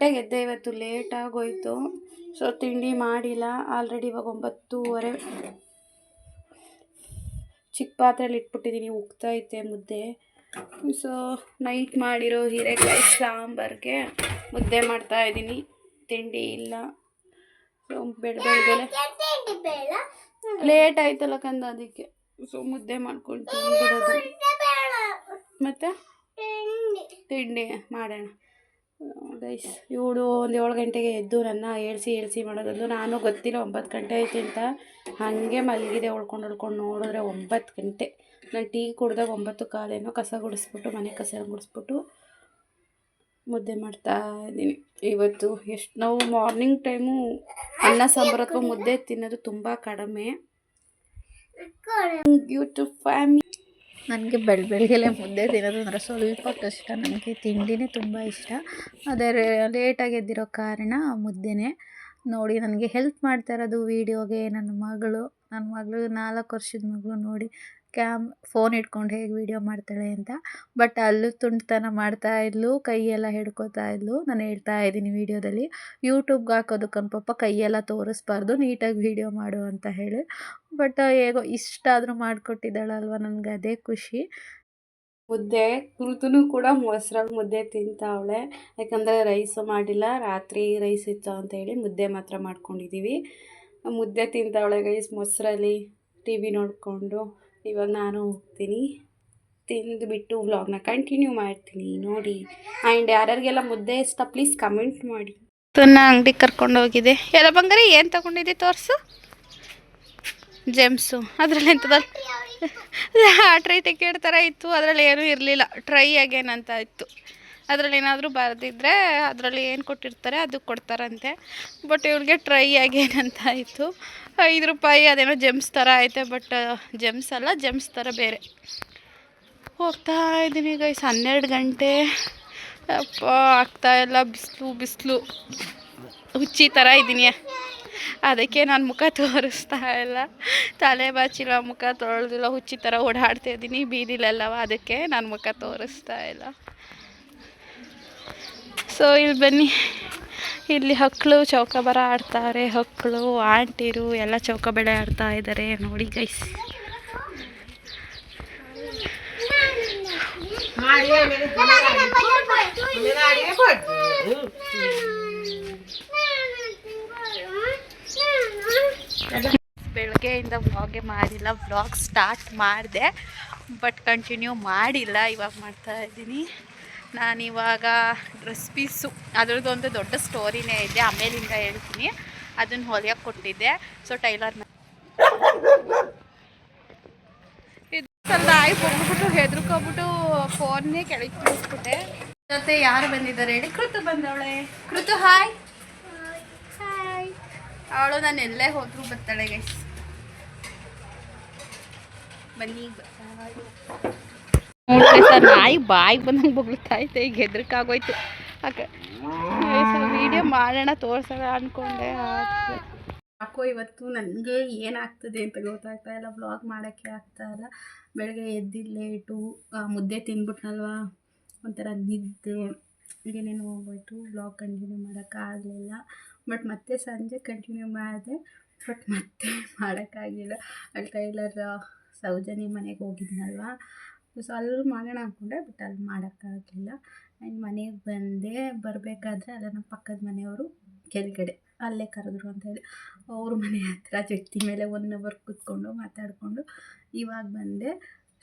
ಗಂಟೆಗೆ ಎದ್ದೆ ಇವತ್ತು ಲೇಟ್ ಆಗೋಯ್ತು ಸೊ ತಿಂಡಿ ಮಾಡಿಲ್ಲ. ಆಲ್ರೆಡಿ ಇವಾಗ ಒಂಬತ್ತೂವರೆ. ಚಿಕ್ಕ ಪಾತ್ರೆಯಲ್ಲಿ ಇಟ್ಬಿಟ್ಟಿದ್ದೀನಿ. ಉಗ್ತೈತೆ ಮುದ್ದೆ. ಸೊ ನೈಟ್ ಮಾಡಿರೋ ಹೀರೆಕಾಯಿ ಸಾಂಬಾರ್ಗೆ ಮುದ್ದೆ ಮಾಡ್ತಾ ಇದ್ದೀನಿ. ತಿಂಡಿ ಇಲ್ಲ. ಸೊ ಬೆಳ ಬೆಳಗ್ಗೆ ಲೇಟ್ ಆಯ್ತಲ್ಲ ಕಂದ ಅದಕ್ಕೆ. ಸೊ ಮುದ್ದೆ ಮಾಡ್ಕೊಂಡು ಮತ್ತೆ? ಮತ್ತು ತಿಂಡಿ ಮಾಡೋಣ. ಗೈಸ್ ಇವಳು ಒಂದು ಏಳು ಗಂಟೆಗೆ ಎದ್ದು ನನ್ನ ಏಳಿಸಿ ಏಳಿಸಿ ಮಾಡೋದೊಂದು ನಾನು ಗೊತ್ತಿಲ್ಲ ಒಂಬತ್ತು ಗಂಟೆ ಐತೆ ಅಂತ. ಹಾಗೆ ಮಲಗಿದೆ, ಉಳ್ಕೊಂಡು ಉಳ್ಕೊಂಡು ನೋಡಿದ್ರೆ ಒಂಬತ್ತು ಗಂಟೆ. ನಾನು ಟೀ ಕುಡ್ದಾಗ ಒಂಬತ್ತು ಕಾಲೇನೋ ಕಸ ಗುಡಿಸ್ಬಿಟ್ಟು, ಮನೆ ಕಸ ಗುಡಿಸ್ಬಿಟ್ಟು ಮುದ್ದೆ ಮಾಡ್ತಾ ಇದ್ದೀನಿ. ಇವತ್ತು ಎಷ್ಟು, ನಾವು ಮಾರ್ನಿಂಗ್ ಟೈಮು ಅನ್ನ ಸಾಂಬಾರು ಮುದ್ದೆ ತಿನ್ನೋದು ತುಂಬ ಕಡಿಮೆ. ಯೂಟ್ಯೂಬ್ ಫ್ಯಾಮಿಲಿ ನನಗೆ ಬೆಳ ಬೆಳಗ್ಗೆಲೆ ಮುದ್ದೆ ತಿನ್ನೋದು ಅಂದರೆ ಸ್ವಲ್ಪ ಕಷ್ಟ ನನಗೆ ತಿಂಡಿನೇ ತುಂಬ ಇಷ್ಟ. ಅದೇ ಲೇಟಾಗಿ ಎದ್ದಿರೋ ಕಾರಣ ಮುದ್ದೆನೇ ನೋಡಿ ನನಗೆ ಹೆಲ್ಪ್ ಮಾಡ್ತಾ ಇರೋದು ವೀಡಿಯೋಗೆ ನನ್ನ ಮಗಳು ನನ್ನ ಮಗಳು ನಾಲ್ಕು ವರ್ಷದ ಮಗಳು ನೋಡಿ ಕ್ಯಾಮ್ ಫೋನ್ ಇಟ್ಕೊಂಡು ಹೇಗೆ ವೀಡಿಯೋ ಮಾಡ್ತಾಳೆ ಅಂತ. ಬಟ್ ಅಲ್ಲೂ ತುಂಟತನ ಮಾಡ್ತಾ ಇದ್ಲು, ಕೈಯೆಲ್ಲ ಹಿಡ್ಕೊತಾ ಇದ್ಲು. ನಾನು ಹೇಳ್ತಾ ಇದ್ದೀನಿ ವೀಡಿಯೋದಲ್ಲಿ, ಯೂಟ್ಯೂಬ್ಗೆ ಹಾಕೋದಕ್ಕೆ ಪಾಪ ಕೈಯೆಲ್ಲ ತೋರಿಸ್ಬಾರ್ದು, ನೀಟಾಗಿ ವೀಡಿಯೋ ಮಾಡು ಅಂತ ಹೇಳಿ. ಬಟ್ ಹೇಗೋ ಇಷ್ಟಾದರೂ ಮಾಡಿಕೊಟ್ಟಿದ್ದಾಳಲ್ವ ನನಗೆ ಅದೇ ಖುಷಿ. ಮುದ್ದೆ, ಕುರುತುನು ಕೂಡ ಮೊಸರಾಗಿ ಮುದ್ದೆ ತಿಂತಾವಳೆ. ಯಾಕಂದರೆ ರೈಸು ಮಾಡಿಲ್ಲ, ರಾತ್ರಿ ರೈಸ್ ಇತ್ತು ಅಂತ ಹೇಳಿ ಮುದ್ದೆ ಮಾತ್ರ ಮಾಡ್ಕೊಂಡಿದ್ದೀವಿ ಮುದ್ದೆ ತಿಂತಾವಳೆ ಗೈಸ್ ಮೊಸರಲ್ಲಿ, ಟಿ ವಿ ನೋಡಿಕೊಂಡು. ಇವಾಗ ನಾನು ಹೋಗ್ತೀನಿ. ತಿಂದುಬಿಟ್ಟು ವ್ಲಾಗ್ನ ಕಂಟಿನ್ಯೂ ಮಾಡ್ತೀನಿ. ನೋಡಿ ಆ್ಯಂಡ್ ಯಾರ್ಯಾರಿಗೆಲ್ಲ ಮುದ್ದೆ ಇಷ್ಟ ಪ್ಲೀಸ್ ಕಮೆಂಟ್ ಮಾಡಿ. ತುನ್ನ ಅಂಗಡಿ ಕರ್ಕೊಂಡು ಹೋಗಿದೆ ಎಲ್ಲ ಬಂಗಾರ, ಏನು ತಗೊಂಡಿದ್ದೆ ತೋರಿಸು? ಜೆಮ್ಸು ಅದರಲ್ಲಿ ಎಂಥದಲ್ಲ ಆ ಟ್ರೈ ಟಿಕೆಟ್ ಥರ ಇತ್ತು. ಅದರಲ್ಲಿ ಏನೂ ಇರಲಿಲ್ಲ. ಟ್ರೈ ಅಗೇನ್ ಅಂತ ಇತ್ತು. ಅದರಲ್ಲಿ ಏನಾದರೂ ಬರೆದಿದ್ದರೆ ಅದರಲ್ಲಿ ಏನು ಕೊಟ್ಟಿರ್ತಾರೆ, ಅದು ಕೊಡ್ತಾರಂತೆ. ಬಟ್ ಇವ್ರಿಗೆ ಟ್ರೈ ಅಗೇನ್ ಅಂತ ಇತ್ತು. ಐದು ರೂಪಾಯಿ, ಅದೇನೋ ಜೆಮ್ಸ್ ಥರ ಐತೆ ಬಟ್ ಜೆಮ್ಸ್ ಅಲ್ಲ ಜೆಮ್ಸ್ ಥರ ಬೇರೆ. ಹೋಗ್ತಾ ಇದ್ದೀನಿ ಗೈಸ್ ಹನ್ನೆರಡು ಗಂಟೆ. ಅಪ್ಪ, ಆಗ್ತಾ ಇಲ್ಲ, ಬಿಸಿಲು ಬಿಸಿಲು. ಹುಚ್ಚಿ ಥರ ಇದ್ದೀನಿ. ಅದಕ್ಕೆ ನಾನು ಮುಖ ತೋರಿಸ್ತಾ ಇಲ್ಲ. ತಲೆ ಬಾಚಿಲ್ಲ ಮುಖ ತೊಳೆದಿಲ್ಲ, ಹುಚ್ಚಿ ಥರ ಓಡಾಡ್ತಾ ಇದ್ದೀನಿ ಬೀದಿಲ್ಲಲ್ಲವ ಅದಕ್ಕೆ ನಾನು ಮುಖ ತೋರಿಸ್ತಾ ಇಲ್ಲ. ಸೊ ಇಲ್ಲಿ ಬನ್ನಿ. ಇಲ್ಲಿ ಹಕ್ಕಳು ಚೌಕಾಬಾರ ಆಡ್ತಾರೆ ಹಕ್ಕಳು ಆಂಟಿರು ಎಲ್ಲ ಚೌಕಾಬಾರ ಆಡ್ತಾ ಇದ್ದಾರೆ ನೋಡಿ ಗೈಸ್ ಬೆಳಗ್ಗೆಯಿಂದ ವ್ಲಾಗೆ ಮಾಡಿಲ್ಲ ವ್ಲಾಗ್ ಸ್ಟಾರ್ಟ್ ಮಾಡಿದೆ ಬಟ್ ಕಂಟಿನ್ಯೂ ಮಾಡಿಲ್ಲ, ಇವಾಗ ಮಾಡ್ತಾ ಇದ್ದೀನಿ. ನಾನಿವಾಗ ಡ್ರೆಸ್ ಪೀಸು ಅದ್ರದ್ದೊಂದು ದೊಡ್ಡ ಸ್ಟೋರಿನೇ ಇದೆ ಆಮೇಲಿಂದ ಹೇಳ್ತೀನಿ. ಅದನ್ನು ಹೊಲಿಯೋಕೆ ಕೊಟ್ಟಿದ್ದೆ. ಸೊ ಟೈಲರ್ ಇದು ನಾಯಿ ಬಂದ್ಬಿಟ್ಟು ಹೆದರ್ಕೊಬಿಟ್ಟು ಫೋನ್ನೇ ಕೆಳಗೆ ಬಿಡಿಸ್ಬಿಟ್ಟೆ. ಜೊತೆ ಯಾರು ಬಂದಿದ್ದಾರೆ ಹೇಳಿ? ಕೃತು ಬಂದವಳೆ. ಕೃತು ಹಾಯ್ ಹಾಯ್ ಅವಳು ನಾನು ಎಲ್ಲೇ ಹೋದ್ರು ಬರ್ತಾಳೆ ಗೈಸ್ ಬನ್ನಿ ನೋಡ್ರಿ ಸರ್, ನಾಯಿ ಬಾಯಿಗೆ ಬಂದಂಗೆ ಬೊಗ್ಳುತ್ತಾ ಐತೆ ಈಗ ಹೆದ್ರಿಕಾಗೋಯ್ತು. ಅಕ್ಕ ವಿಡಿಯೋ ಮಾಡೋಣ, ತೋರ್ಸೋಣ ಅಂದ್ಕೊಂಡೆ ಯಾಕೋ ಇವತ್ತು ನನಗೆ ಏನಾಗ್ತದೆ ಅಂತ ಗೊತ್ತಾಗ್ತಾ ಇಲ್ಲ ವ್ಲಾಗ್ ಮಾಡೋಕ್ಕೆ ಆಗ್ತಾ ಇಲ್ಲ. ಬೆಳಗ್ಗೆ ಎದ್ದಿದ್ದು ಲೇಟು ಮುದ್ದೆ ತಿಂದ್ಬಿಟ್ನಲ್ವಾ? ಒಂಥರ ನಿದ್ದೆ, ಏನೇನು ಹೋಗ್ಬಿಟ್ಟು ಬ್ಲಾಗ್ ಕಂಟಿನ್ಯೂ ಮಾಡೋಕ್ಕಾಗಲಿಲ್ಲ ಬಟ್ ಮತ್ತೆ ಸಂಜೆ ಕಂಟಿನ್ಯೂ ಮಾಡಿದೆ ಬಟ್ ಮತ್ತೆ ಮಾಡೋಕ್ಕಾಗಲಿಲ್ಲ ಅಲ್ಲಿ ಟೈಲರ್ ಸೌಜನ್ಯ ಮನೆಗೆ ಹೋಗಿದ್ನಲ್ವಾ? ಸೊ ಅಲ್ಲಿ ಮಾಡೋಣ ಅಂದ್ಕೊಂಡೆ ಬಟ್ ಅಲ್ಲಿ ಮಾಡೋಕ್ಕಾಗಲಿಲ್ಲ. ಆ್ಯಂಡ್ ಮನೆಗೆ ಬಂದೆ ಬರಬೇಕಾದ್ರೆ ಅದನ್ನ ಪಕ್ಕದ ಮನೆಯವರು ಕೆಳಗಡೆ ಅಲ್ಲೇ ಕರೆದ್ರು ಅಂತ ಹೇಳಿ ಅವ್ರ ಮನೆ ಹತ್ರ ಜಟ್ಟಿ ಮೇಲೆ ಒನ್ ಅವರ್ ಕೂತ್ಕೊಂಡು ಮಾತಾಡಿಕೊಂಡು ಇವಾಗ ಬಂದೆ.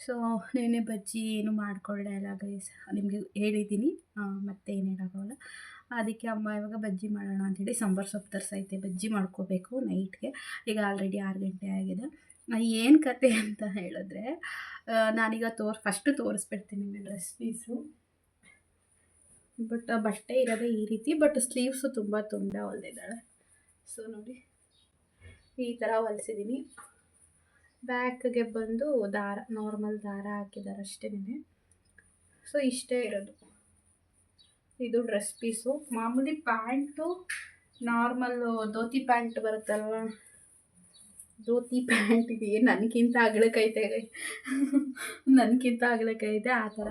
ಸೊ ನೆನೆ ಬಜ್ಜಿ ಏನು ಮಾಡ್ಕೊಳ್ಳೆ ಅಲ್ಲ ಗೈಸ್ ನಿಮಗೆ ಹೇಳಿದ್ದೀನಿ ಮತ್ತೆ ಏನು ಹೇಳೋಕ್ಕಾಗಲ್ಲ. ಅದಕ್ಕೆ ಅಮ್ಮ ಇವಾಗ ಬಜ್ಜಿ ಮಾಡೋಣ ಅಂಥೇಳಿ ಸಾಂಬಾರು ಸೊಪ್ಪು ತರಿಸೈತೆ. ಬಜ್ಜಿ ಮಾಡ್ಕೋಬೇಕು ನೈಟ್ಗೆ ಈಗ ಆಲ್ರೆಡಿ ಆರು ಗಂಟೆ ಆಗಿದೆ. ಏನು ಕತೆ ಅಂತ ಹೇಳಿದ್ರೆ ನಾನೀಗ ತೋರ್ ಫಸ್ಟು ತೋರಿಸ್ಬಿಡ್ತೀನಿ ಡ್ರೆಸ್ ಪೀಸು ಬಟ್ ಬಟ್ಟೆ ಇರೋದೇ ಈ ರೀತಿ ಬಟ್ ಸ್ಲೀವ್ಸು ತುಂಬ ತುಂಬ ಹೊಲ್ದಿದ್ದಾಳೆ. ಸೊ ನೋಡಿ, ಈ ಥರ ಹೊಲಿಸಿದ್ದೀನಿ ಬ್ಯಾಕ್ಗೆ ಬಂದು ದಾರ ನಾರ್ಮಲ್ ದಾರ ಹಾಕಿದ್ದಾರೆ ಅಷ್ಟೇ ಸೊ ಇಷ್ಟೇ ಇರೋದು. ಇದು ಡ್ರೆಸ್ ಪೀಸು ಮಾಮೂಲಿ ಪ್ಯಾಂಟು ನಾರ್ಮಲ್ಲು ಧೋತಿ ಪ್ಯಾಂಟ್ ಬರುತ್ತಲ್ವ? ಧೋತಿ ಪ್ಯಾಂಟ್ ಇದೆಯೇ ನನಗಿಂತ ಅಗಳಕೈತೆ ನನಗಿಂತ ಅಗಳಕೈತೆ ಆ ಥರ.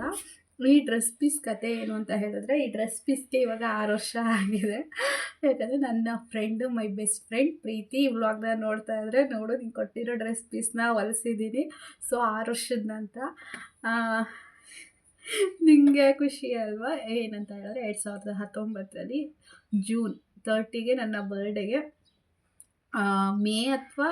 ಈ ಡ್ರೆಸ್ ಪೀಸ್ ಕತೆ ಏನು ಅಂತ ಹೇಳಿದ್ರೆ, ಈ ಡ್ರೆಸ್ ಪೀಸ್ಗೆ ಇವಾಗ ಆರು ವರ್ಷ ಆಗಿದೆ. ಯಾಕಂದರೆ ನನ್ನ friend, my best friend Preethi ಈ ವ್ಲಾಗ್ನ ನೋಡ್ತಾ ಇದ್ದರೆ ನೋಡು ನೀನು ಕೊಟ್ಟಿರೋ ಡ್ರೆಸ್ ಪೀಸ್ನ ಹೊಲಿಸಿದ್ದೀನಿ ಸೊ, ಆರು ವರ್ಷದ ನಂತರ ನಿಮಗೆ ಖುಷಿ ಅಲ್ವಾ? ಏನಂತ ಹೇಳಿದ್ರೆ, ಎರಡು ಸಾವಿರದ ಹತ್ತೊಂಬತ್ತರಲ್ಲಿ ಜೂನ್ ತರ್ಟಿಗೆ ನನ್ನ ಬರ್ಡೇಗೆ ಮೇ ಅಥವಾ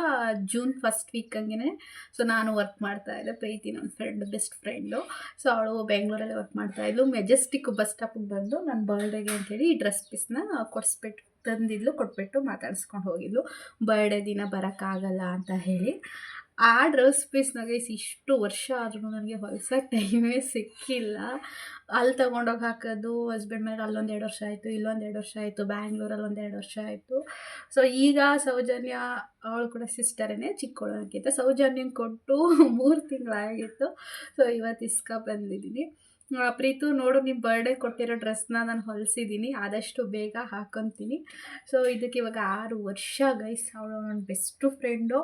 ಜೂನ್ ಫಸ್ಟ್ ವೀಕ್ ಹಂಗೆ ಸೊ ನಾನು ವರ್ಕ್ ಮಾಡ್ತಾ ಇದ್ದೆ. ಪ್ರೀತಿ ನನ್ನ ಫ್ರೆಂಡ್ ಬೆಸ್ಟ್ ಫ್ರೆಂಡು ಸೊ ಅವಳು ಬೆಂಗಳೂರಲ್ಲಿ ವರ್ಕ್ ಮಾಡ್ತಾ ಇದ್ಲು. ಮೆಜೆಸ್ಟಿಕ್ ಬಸ್ ಸ್ಟಾಪಿಗೆ ಬಂದು ನನ್ನ ಬರ್ಡೇಗೆ ಅಂತೇಳಿ ಈ ಡ್ರೆಸ್ ಪೀಸ್ನ ಕೊಡಿಸ್ಬಿಟ್ಟು ತಂದಿದ್ಲು, ಕೊಟ್ಬಿಟ್ಟು ಮಾತಾಡಿಸ್ಕೊಂಡು ಹೋಗಿದ್ಲು. ಬರ್ಡೇ ದಿನ ಬರೋಕ್ಕಾಗಲ್ಲ ಅಂತ ಹೇಳಿ. ಆ ಡ್ರೆಸ್ ಪೀಸ್ನಾಗ ಇಷ್ಟು ವರ್ಷ ಆದ್ರೂ ನನಗೆ ಹೊಲಸ ಟೈಮೇ ಸಿಕ್ಕಿಲ್ಲ. ಅಲ್ಲಿ ತೊಗೊಂಡೋಗಿ ಹಾಕೋದು ಹಸ್ಬೆಂಡ್ ಮೇಲೆ ಅಲ್ಲೊಂದು ಎರಡು ವರ್ಷ ಆಯಿತು, ಇಲ್ಲೊಂದು ಎರಡು ವರ್ಷ ಆಯಿತು ಬ್ಯಾಂಗ್ಳೂರಲ್ಲಿ ಒಂದು ಎರಡು ವರ್ಷ ಆಯಿತು. ಸೊ ಈಗ ಸೌಜನ್ಯ ಅವಳು ಕೂಡ ಸಿಸ್ಟರೇ ಚಿಕ್ಕವಳು ಅಂತ ಸೌಜನ್ಯನ ಕೊಟ್ಟು ಮೂರು ತಿಂಗಳಾಗಿತ್ತು. ಸೊ ಇವತ್ತು ಇಸ್ಕ ಬಂದಿದ್ದೀನಿ ಪ್ರೀತು ನೋಡು ನಿಮ್ಮ ಬರ್ಡೇ ಕೊಟ್ಟಿರೋ ಡ್ರೆಸ್ನ ನಾನು ಹೊಲಿಸಿದ್ದೀನಿ ಆದಷ್ಟು ಬೇಗ ಹಾಕೊತೀನಿ. ಸೊ ಇದಕ್ಕೆ ಇವಾಗ ಆರು ವರ್ಷ ಗೈಸ್ ಅವಳು ನನ್ನ ಬೆಸ್ಟು ಫ್ರೆಂಡು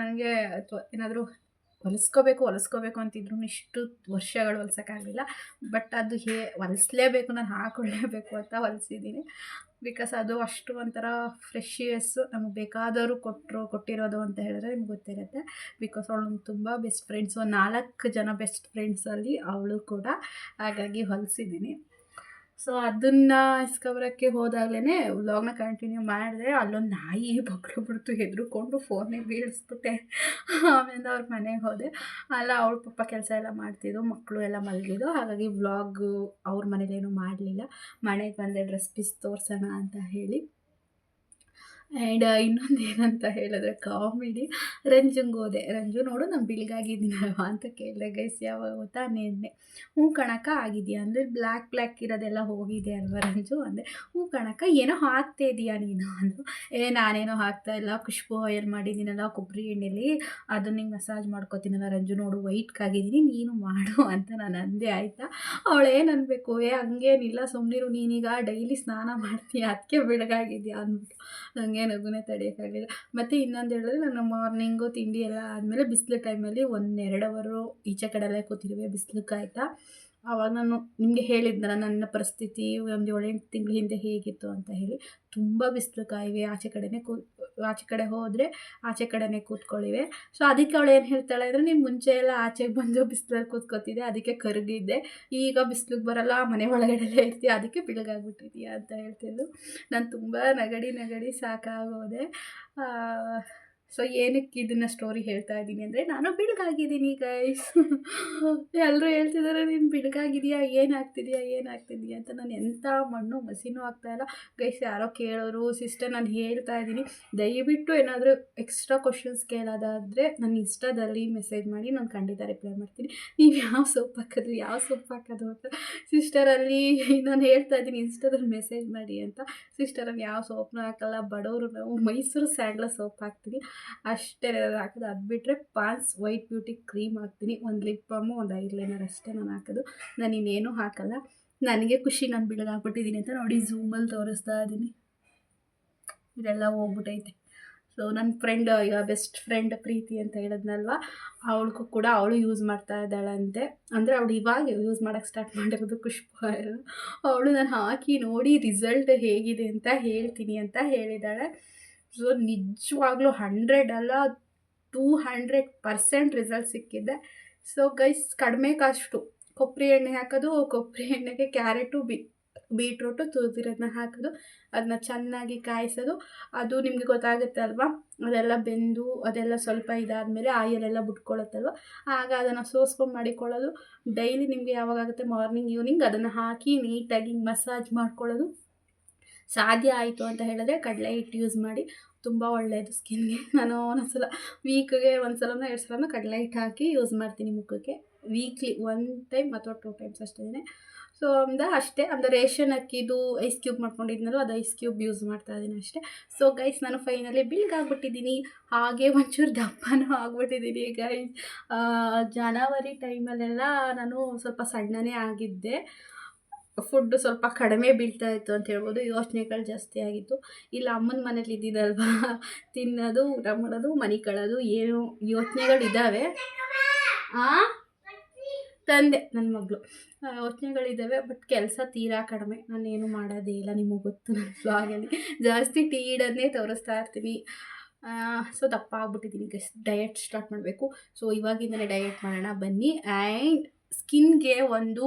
ನನಗೆ ಏನಾದರೂ ಹೊಲಿಸ್ಕೋಬೇಕು ಹೊಲಿಸ್ಕೋಬೇಕು ಅಂತಿದ್ರು ಇಷ್ಟು ವರ್ಷಗಳು ಹೊಲ್ಸೋಕ್ಕಾಗಲಿಲ್ಲ. ಬಟ್ ಅದು ಹೇ, ಹೊಲಿಸ್ಲೇಬೇಕು, ನಾನು ಹಾಕೊಳ್ಳೇಬೇಕು ಅಂತ ಹೊಲಿಸಿದ್ದೀನಿ ಬಿಕಾಸ್ ಅದು ಅಷ್ಟು ಒಂಥರ ಫ್ರೆಶಿಯಸ್ಸು ನಮಗೆ ಬೇಕಾದವರು ಕೊಟ್ಟರು ಕೊಟ್ಟಿರೋದು ಅಂತ ಹೇಳಿದ್ರೆ ನಿಮ್ಗೆ ಗೊತ್ತಿರುತ್ತೆ. ಬಿಕಾಸ್ ಅವಳು ನಮ್ಗೆ ತುಂಬ ಬೆಸ್ಟ್ ಫ್ರೆಂಡ್ಸು ನಾಲ್ಕು ಜನ ಬೆಸ್ಟ್ ಫ್ರೆಂಡ್ಸಲ್ಲಿ ಅವಳು ಕೂಡ ಹಾಗಾಗಿ ಹೊಲಿಸಿದ್ದೀನಿ ಸೊ ಅದನ್ನು ಇಸ್ಕೊಬರೋಕ್ಕೆ ಹೋದಾಗಲೇ ವ್ಲಾಗ್ನ ಕಂಟಿನ್ಯೂ ಮಾಡಿದೆ ಅಲ್ಲೊಂದು ನಾಯಿ ಬಗ್ಳು ಬಿಡ್ತು, ಹೆದರ್ಕೊಂಡು ಫೋನೇ ಬೀಳಿಸ್ಬಿಟ್ಟೆ. ಆಮೇಲೆ ಅವ್ರ ಮನೆಗೆ ಹೋದೆ. ಅಲ್ಲ, ಅವ್ಳ ಪಪ್ಪ ಕೆಲಸ ಎಲ್ಲ ಮಾಡ್ತಿದ್ರು ಮಕ್ಕಳು ಎಲ್ಲ ಮಲಗಿದ್ರು. ಹಾಗಾಗಿ ವ್ಲಾಗ್ ಅವ್ರ ಮನೇಲೇನು ಮಾಡಲಿಲ್ಲ. ಮನೆಗೆ ಬಂದೆ ಡ್ರೆಸ್ ಪೀಸ್ ತೋರಿಸೋಣ ಅಂತ ಹೇಳಿ. ಆ್ಯಂಡ್ ಇನ್ನೊಂದು ಏನಂತ ಹೇಳಿದ್ರೆ ಕಾಮಿಡಿ ರಂಜುಂಗೆ ಹೋದೆ ರಂಜು ನೋಡು, ನಾನು ಬಿಳಿಗಾಗಿದ್ದೀನಲ್ವ ಅಂತ ಕೇಳಿದೆ. ಗೈಸ್ ಯಾವಾಗ ಗೊತ್ತಾ ನಿನ್ನೆ ಹ್ಞೂ ಕಣಕ ಆಗಿದೆಯಾ? ಅಂದರೆ ಬ್ಲ್ಯಾಕ್ ಬ್ಲ್ಯಾಕ್ ಇರೋದೆಲ್ಲ ಹೋಗಿದೆ ಅಲ್ವಾ ರಂಜು? ಅಂದರೆ, ಹ್ಞೂ ಕಣಕ ಏನೋ ಹಾಕ್ತಾ ಇದೀಯಾ ನೀನು? ಅಂದರು ಏ, ನಾನೇನೋ ಹಾಕ್ತಾ ಇಲ್ಲ. ಖುಷ್ಬು ಆಯಿಲ್ ಮಾಡಿದ್ದೀನಲ್ಲ ಕೊಬ್ಬರಿ ಎಣ್ಣೆಲಿ. ಅದನ್ನ ಹಿಂಗೆ ಮಸಾಜ್ ಮಾಡ್ಕೊತೀನಲ್ಲ ರಂಜು, ನೋಡು ವೈಟ್ಗಾಗಿದ್ದೀನಿ ನೀನು ಮಾಡು ಅಂತ ನಾನು ಅಂದೆ, ಆಯಿತಾ? ಅವಳು ಏನು ಅನ್ಬೇಕು? ಏ, ಹಂಗೇನಿಲ್ಲ ಸುಮ್ಮನಿರು ನೀನೀಗ ಡೈಲಿ ಸ್ನಾನ ಮಾಡ್ತೀಯ ಅದಕ್ಕೆ ಬೆಳಗಾಗಿದ್ಯಾ ಅಂದ್ಬಿಟ್ಟು. ನನಗೆ ನಗುನೇ ತಡೆಯೋಕ್ಕಾಗಲಿಲ್ಲ. ಮತ್ತು ಇನ್ನೊಂದು ಹೇಳಿದ್ರೆ ನಾನು ಮಾರ್ನಿಂಗು ತಿಂಡಿ ಎಲ್ಲ ಆದಮೇಲೆ ಬಿಸಿಲು ಟೈಮಲ್ಲಿ ಒಂದೆರಡು ಅವರು ಈಚೆ ಕಡೆಲ್ಲ ಕೂತಿರುವೆ ಬಿಸಿಲು ಕಾಯ್ತಾ ಆವಾಗ ನಾನು ನಿಮಗೆ ಹೇಳಿದ್ನಲ್ಲ, ನನ್ನ ಪರಿಸ್ಥಿತಿ, ಒಂದು ಏಳೆಂಟು ತಿಂಗಳ ಹಿಂದೆ ಹೇಗಿತ್ತು ಅಂತ ಹೇಳಿ, ತುಂಬ ಬಿಸಿಲು ಕಾಯಿವೆ, ಆಚೆ ಕಡೆನೇ ಕೂ ಆಚೆ ಕಡೆ ಹೋದರೆ ಆಚೆ ಕಡೆನೇ ಕೂತ್ಕೊಳ್ಳಿವೆ ಸೊ ಅದಕ್ಕೆ ಅವಳು ಏನು ಹೇಳ್ತಾಳೆ ಅಂದರೆ, ನೀನು ಮುಂಚೆ ಎಲ್ಲ ಆಚೆಗೆ ಬಂದು ಬಿಸಿಲಲ್ಲಿ ಕೂತ್ಕೋತಿದ್ದೆ ಅದಕ್ಕೆ ಕರಗಿದ್ದೆ. ಈಗ ಬಿಸಿಲಿಗೆ ಬರಲ್ಲ, ಮನೆ ಒಳಗಡೆಲೇ ಇರ್ತೀಯ, ಅದಕ್ಕೆ ಬೆಳಗಾಗ್ಬಿಟ್ಟಿದೀಯ ಅಂತ ಹೇಳ್ತಿದ್ಲು. ನಾನು ತುಂಬ ನಗಡಿ ನಗಡಿ ಸಾಕಾಗೋದೆ. ಸೊ ಏನಕ್ಕೆ ಇದನ್ನು ಸ್ಟೋರಿ ಹೇಳ್ತಾ ಇದ್ದೀನಿ ಅಂದರೆ, ನಾನು ಬಿಳ್ಗಾಗಿದ್ದೀನಿ ಗೈಸ್ ಎಲ್ಲರೂ ಹೇಳ್ತಿದ್ದಾರೆ ನೀನು ಬೆಳಗಾಗಿದೆಯಾ? ಏನಾಗ್ತಿದೆಯಾ? ಏನಾಗ್ತಿದೆಯಾ? ಅಂತ ನಾನು ಎಂಥ ಮಣ್ಣು ಮಸಿನೂ ಆಗ್ತಾಯಿಲ್ಲ ಗೈಸ್ ಯಾರೋ ಕೇಳೋರು ಸಿಸ್ಟರ್ ನಾನು ಹೇಳ್ತಾ ಇದ್ದೀನಿ. ದಯವಿಟ್ಟು ಏನಾದರೂ ಎಕ್ಸ್ಟ್ರಾ ಕ್ವಶನ್ಸ್ ಕೇಳೋದಾದರೆ ನನ್ನ ಇನ್ಸ್ಟಾದಲ್ಲಿ ಮೆಸೇಜ್ ಮಾಡಿ, ನಾನು ಖಂಡಿತ ರಿಪ್ಲೈ ಮಾಡ್ತೀನಿ. ನೀವು ಯಾವ ಸೊಪ್ಪು ಹಾಕೋದು ಯಾವ ಸೊಪ್ಪು ಹಾಕೋದು ಅಂತ. ಸಿಸ್ಟರಲ್ಲಿ ನಾನು ಹೇಳ್ತಾ ಇದ್ದೀನಿ, ಇನ್ಸ್ಟಾದಲ್ಲಿ ಮೆಸೇಜ್ ಮಾಡಿ ಅಂತ. ಸಿಸ್ಟರಲ್ಲಿ ಯಾವ ಸೋಪ್ನೂ ಹಾಕಲ್ಲ, ಬಡವರು ನಾವು ಮೈಸೂರು ಸ್ಯಾಂಡ್ಲ ಸೋಪ್ ಹಾಕ್ತೀನಿ ಅಷ್ಟೇ ಹಾಕೋದು. ಅದು ಬಿಟ್ಟರೆ ಪಾನ್ಸ್ ವೈಟ್ ಬ್ಯೂಟಿ ಕ್ರೀಮ್ ಹಾಕ್ತೀನಿ. ಒಂದು ಲಿಪ್ ಬಾಮು, ಒಂದು ಐಲೈನರ್ ಅಷ್ಟೇ ನಾನು ಹಾಕೋದು. ನಾನು ಇನ್ನೇನು ಹಾಕಲ್ಲ. ನನಗೆ ಖುಷಿ ನಾನು ಬಿಳಗಾಗ್ಬಿಟ್ಟಿದ್ದೀನಿ ಅಂತ ನೋಡಿ ಝೂಮಲ್ಲಿ ತೋರಿಸ್ತಾ ಇದ್ದೀನಿ ಇದೆಲ್ಲ ಹೋಗ್ಬಿಟ್ಟೈತೆ ಸೊ ನನ್ನ ಫ್ರೆಂಡ್ ಈಗ ಬೆಸ್ಟ್ ಫ್ರೆಂಡ್ ಪ್ರೀತಿ ಅಂತ ಹೇಳಿದ್ನಲ್ವ? ಅವಳಿಗೂ ಕೂಡ ಅವಳು ಯೂಸ್ ಮಾಡ್ತಾ ಇದ್ದಾಳಂತೆ. ಅಂದರೆ ಅವಳು ಇವಾಗ ಯೂಸ್ ಮಾಡೋಕ್ಕೆ ಸ್ಟಾರ್ಟ್ ಮಾಡಿರೋದು ಖುಷ್ಬು ಅವಳು. ನಾನು ಹಾಕಿ ನೋಡಿ ರಿಸಲ್ಟ್ ಹೇಗಿದೆ ಅಂತ ಹೇಳ್ತೀನಿ ಅಂತ ಹೇಳಿದ್ದಾಳೆ ಸೊ ನಿಜವಾಗ್ಲೂ ಹಂಡ್ರೆಡ್ ಅಲ್ಲ ಟೂ ಹಂಡ್ರೆಡ್ ಪರ್ಸೆಂಟ್ ರಿಸಲ್ಟ್ ಸಿಕ್ಕಿದೆ. ಸೊ ಗೈಸ್ ಕಡಿಮೆ ಕಾಸ್ಟು. ಕೊಬ್ಬರಿ ಎಣ್ಣೆ ಹಾಕೋದು ಕೊಬ್ಬರಿ ಎಣ್ಣೆಗೆ ಕ್ಯಾರೆಟು ಬಿ ಬೀಟ್ರೂಟು ತುರಿದಿರೋದನ್ನ ಹಾಕೋದು, ಅದನ್ನ ಚೆನ್ನಾಗಿ ಕಾಯಿಸೋದು. ಅದು ನಿಮಗೆ ಗೊತ್ತಾಗುತ್ತೆ ಅಲ್ವಾ? ಅದೆಲ್ಲ ಬೆಂದು, ಅದೆಲ್ಲ ಸ್ವಲ್ಪ ಇದಾದಮೇಲೆ ಆಯಿಲೆಲ್ಲ ಬಿಟ್ಕೊಳತ್ತಲ್ವ ಆಗ ಅದನ್ನು ಸೋಸ್ಕೊಂಡು ಮಾಡಿಕೊಳ್ಳೋದು. ಡೈಲಿ ನಿಮಗೆ ಯಾವಾಗಾಗುತ್ತೆ? ಮಾರ್ನಿಂಗ್ ಈವ್ನಿಂಗ್ ಅದನ್ನು ಹಾಕಿ ನೀಟಾಗಿ ಮಸಾಜ್ ಮಾಡ್ಕೊಳ್ಳೋದು. ಸಾಧ್ಯ ಆಯಿತು ಅಂತ ಹೇಳಿದ್ರೆ ಕಡಲೆ ಹಿಟ್ಟು ಯೂಸ್ ಮಾಡಿ ತುಂಬ ಒಳ್ಳೆಯದು ಸ್ಕಿನ್ಗೆ ನಾನು ಒಂದೊಂದ್ಸಲ ವೀಕ್ಗೆ ಒಂದು ಸಲನೋ ಎರಡು ಸಲನೋ ಕಡಲೆ ಹಿಟ್ಟು ಹಾಕಿ ಯೂಸ್ ಮಾಡ್ತೀನಿ ಮುಖಕ್ಕೆ. ವೀಕ್ಲಿ ಒನ್ ಟೈಮ್ ಅಥವಾ ಟೂ ಟೈಮ್ಸ್ ಅಷ್ಟೇ ಸೊ ಅಂದ ಅಷ್ಟೇ, ಅಂದರೆ ರೇಷನ್ ಅಕ್ಕಿದು ಐಸ್ ಕ್ಯೂಬ್ ಮಾಡ್ಕೊಂಡಿದ್ನಲ್ಲ, ಅದು ಐಸ್ ಕ್ಯೂಬ್ ಯೂಸ್ ಮಾಡ್ತಾ ಇದ್ದೀನಿ ಅಷ್ಟೇ. ಸೊ ಗೈಸ್ ನಾನು ಫೈನಲಿ ಬಿಲ್ಗಾಗ್ಬಿಟ್ಟಿದ್ದೀನಿ ಹಾಗೆ ಒಂಚೂರು ದಪ್ಪನೂ ಆಗ್ಬಿಟ್ಟಿದ್ದೀನಿ ಗೈಸ್ ಜನವರಿ ಟೈಮಲ್ಲೆಲ್ಲ ನಾನು ಸ್ವಲ್ಪ ಸಣ್ಣನೇ ಆಗಿದ್ದೆ. ಫುಡ್ಡು ಸ್ವಲ್ಪ ಕಡಿಮೆ ಬೀಳ್ತಾ ಇತ್ತು ಅಂತ ಹೇಳ್ಬೋದು. ಯೋಚನೆಗಳು ಜಾಸ್ತಿ ಆಗಿತ್ತು. ಇಲ್ಲ, ಅಮ್ಮನ ಮನೇಲಿ ಇದ್ದಿದ್ದಲ್ವಾ? ತಿನ್ನೋದು, ಊಟ ಮಾಡೋದು, ಮನೆ ಕಳೋದು, ಏನು ಯೋಚನೆಗಳಿದ್ದಾವೆ ಆ? ತಂದೆ, ನನ್ನ ಮಗಳು. ಯೋಚನೆಗಳಿದ್ದಾವೆ ಬಟ್ ಕೆಲಸ ತೀರಾ ಕಡಿಮೆ. ನಾನೇನು ಮಾಡೋದೇ ಇಲ್ಲ, ನಿಮಗೆ ಗೊತ್ತು. ನನ್ನ ಫ್ಲಾಗಲ್ಲಿ ಜಾಸ್ತಿ ಟೀ ಇಡೋದನ್ನೇ ತೋರಿಸ್ತಾ ಇರ್ತೀನಿ ಸೊ ದಪ್ಪ ಆಗ್ಬಿಟ್ಟಿದ್ದೀನಿ ಗಸ್ ಡಯಟ್ ಸ್ಟಾರ್ಟ್ ಮಾಡಬೇಕು. ಸೊ ಇವಾಗಿಂದಲೇ ಡಯಟ್ ಮಾಡೋಣ. ಬನ್ನಿ. ಆ್ಯಂಡ್ ಸ್ಕಿನ್ಗೆ ಒಂದು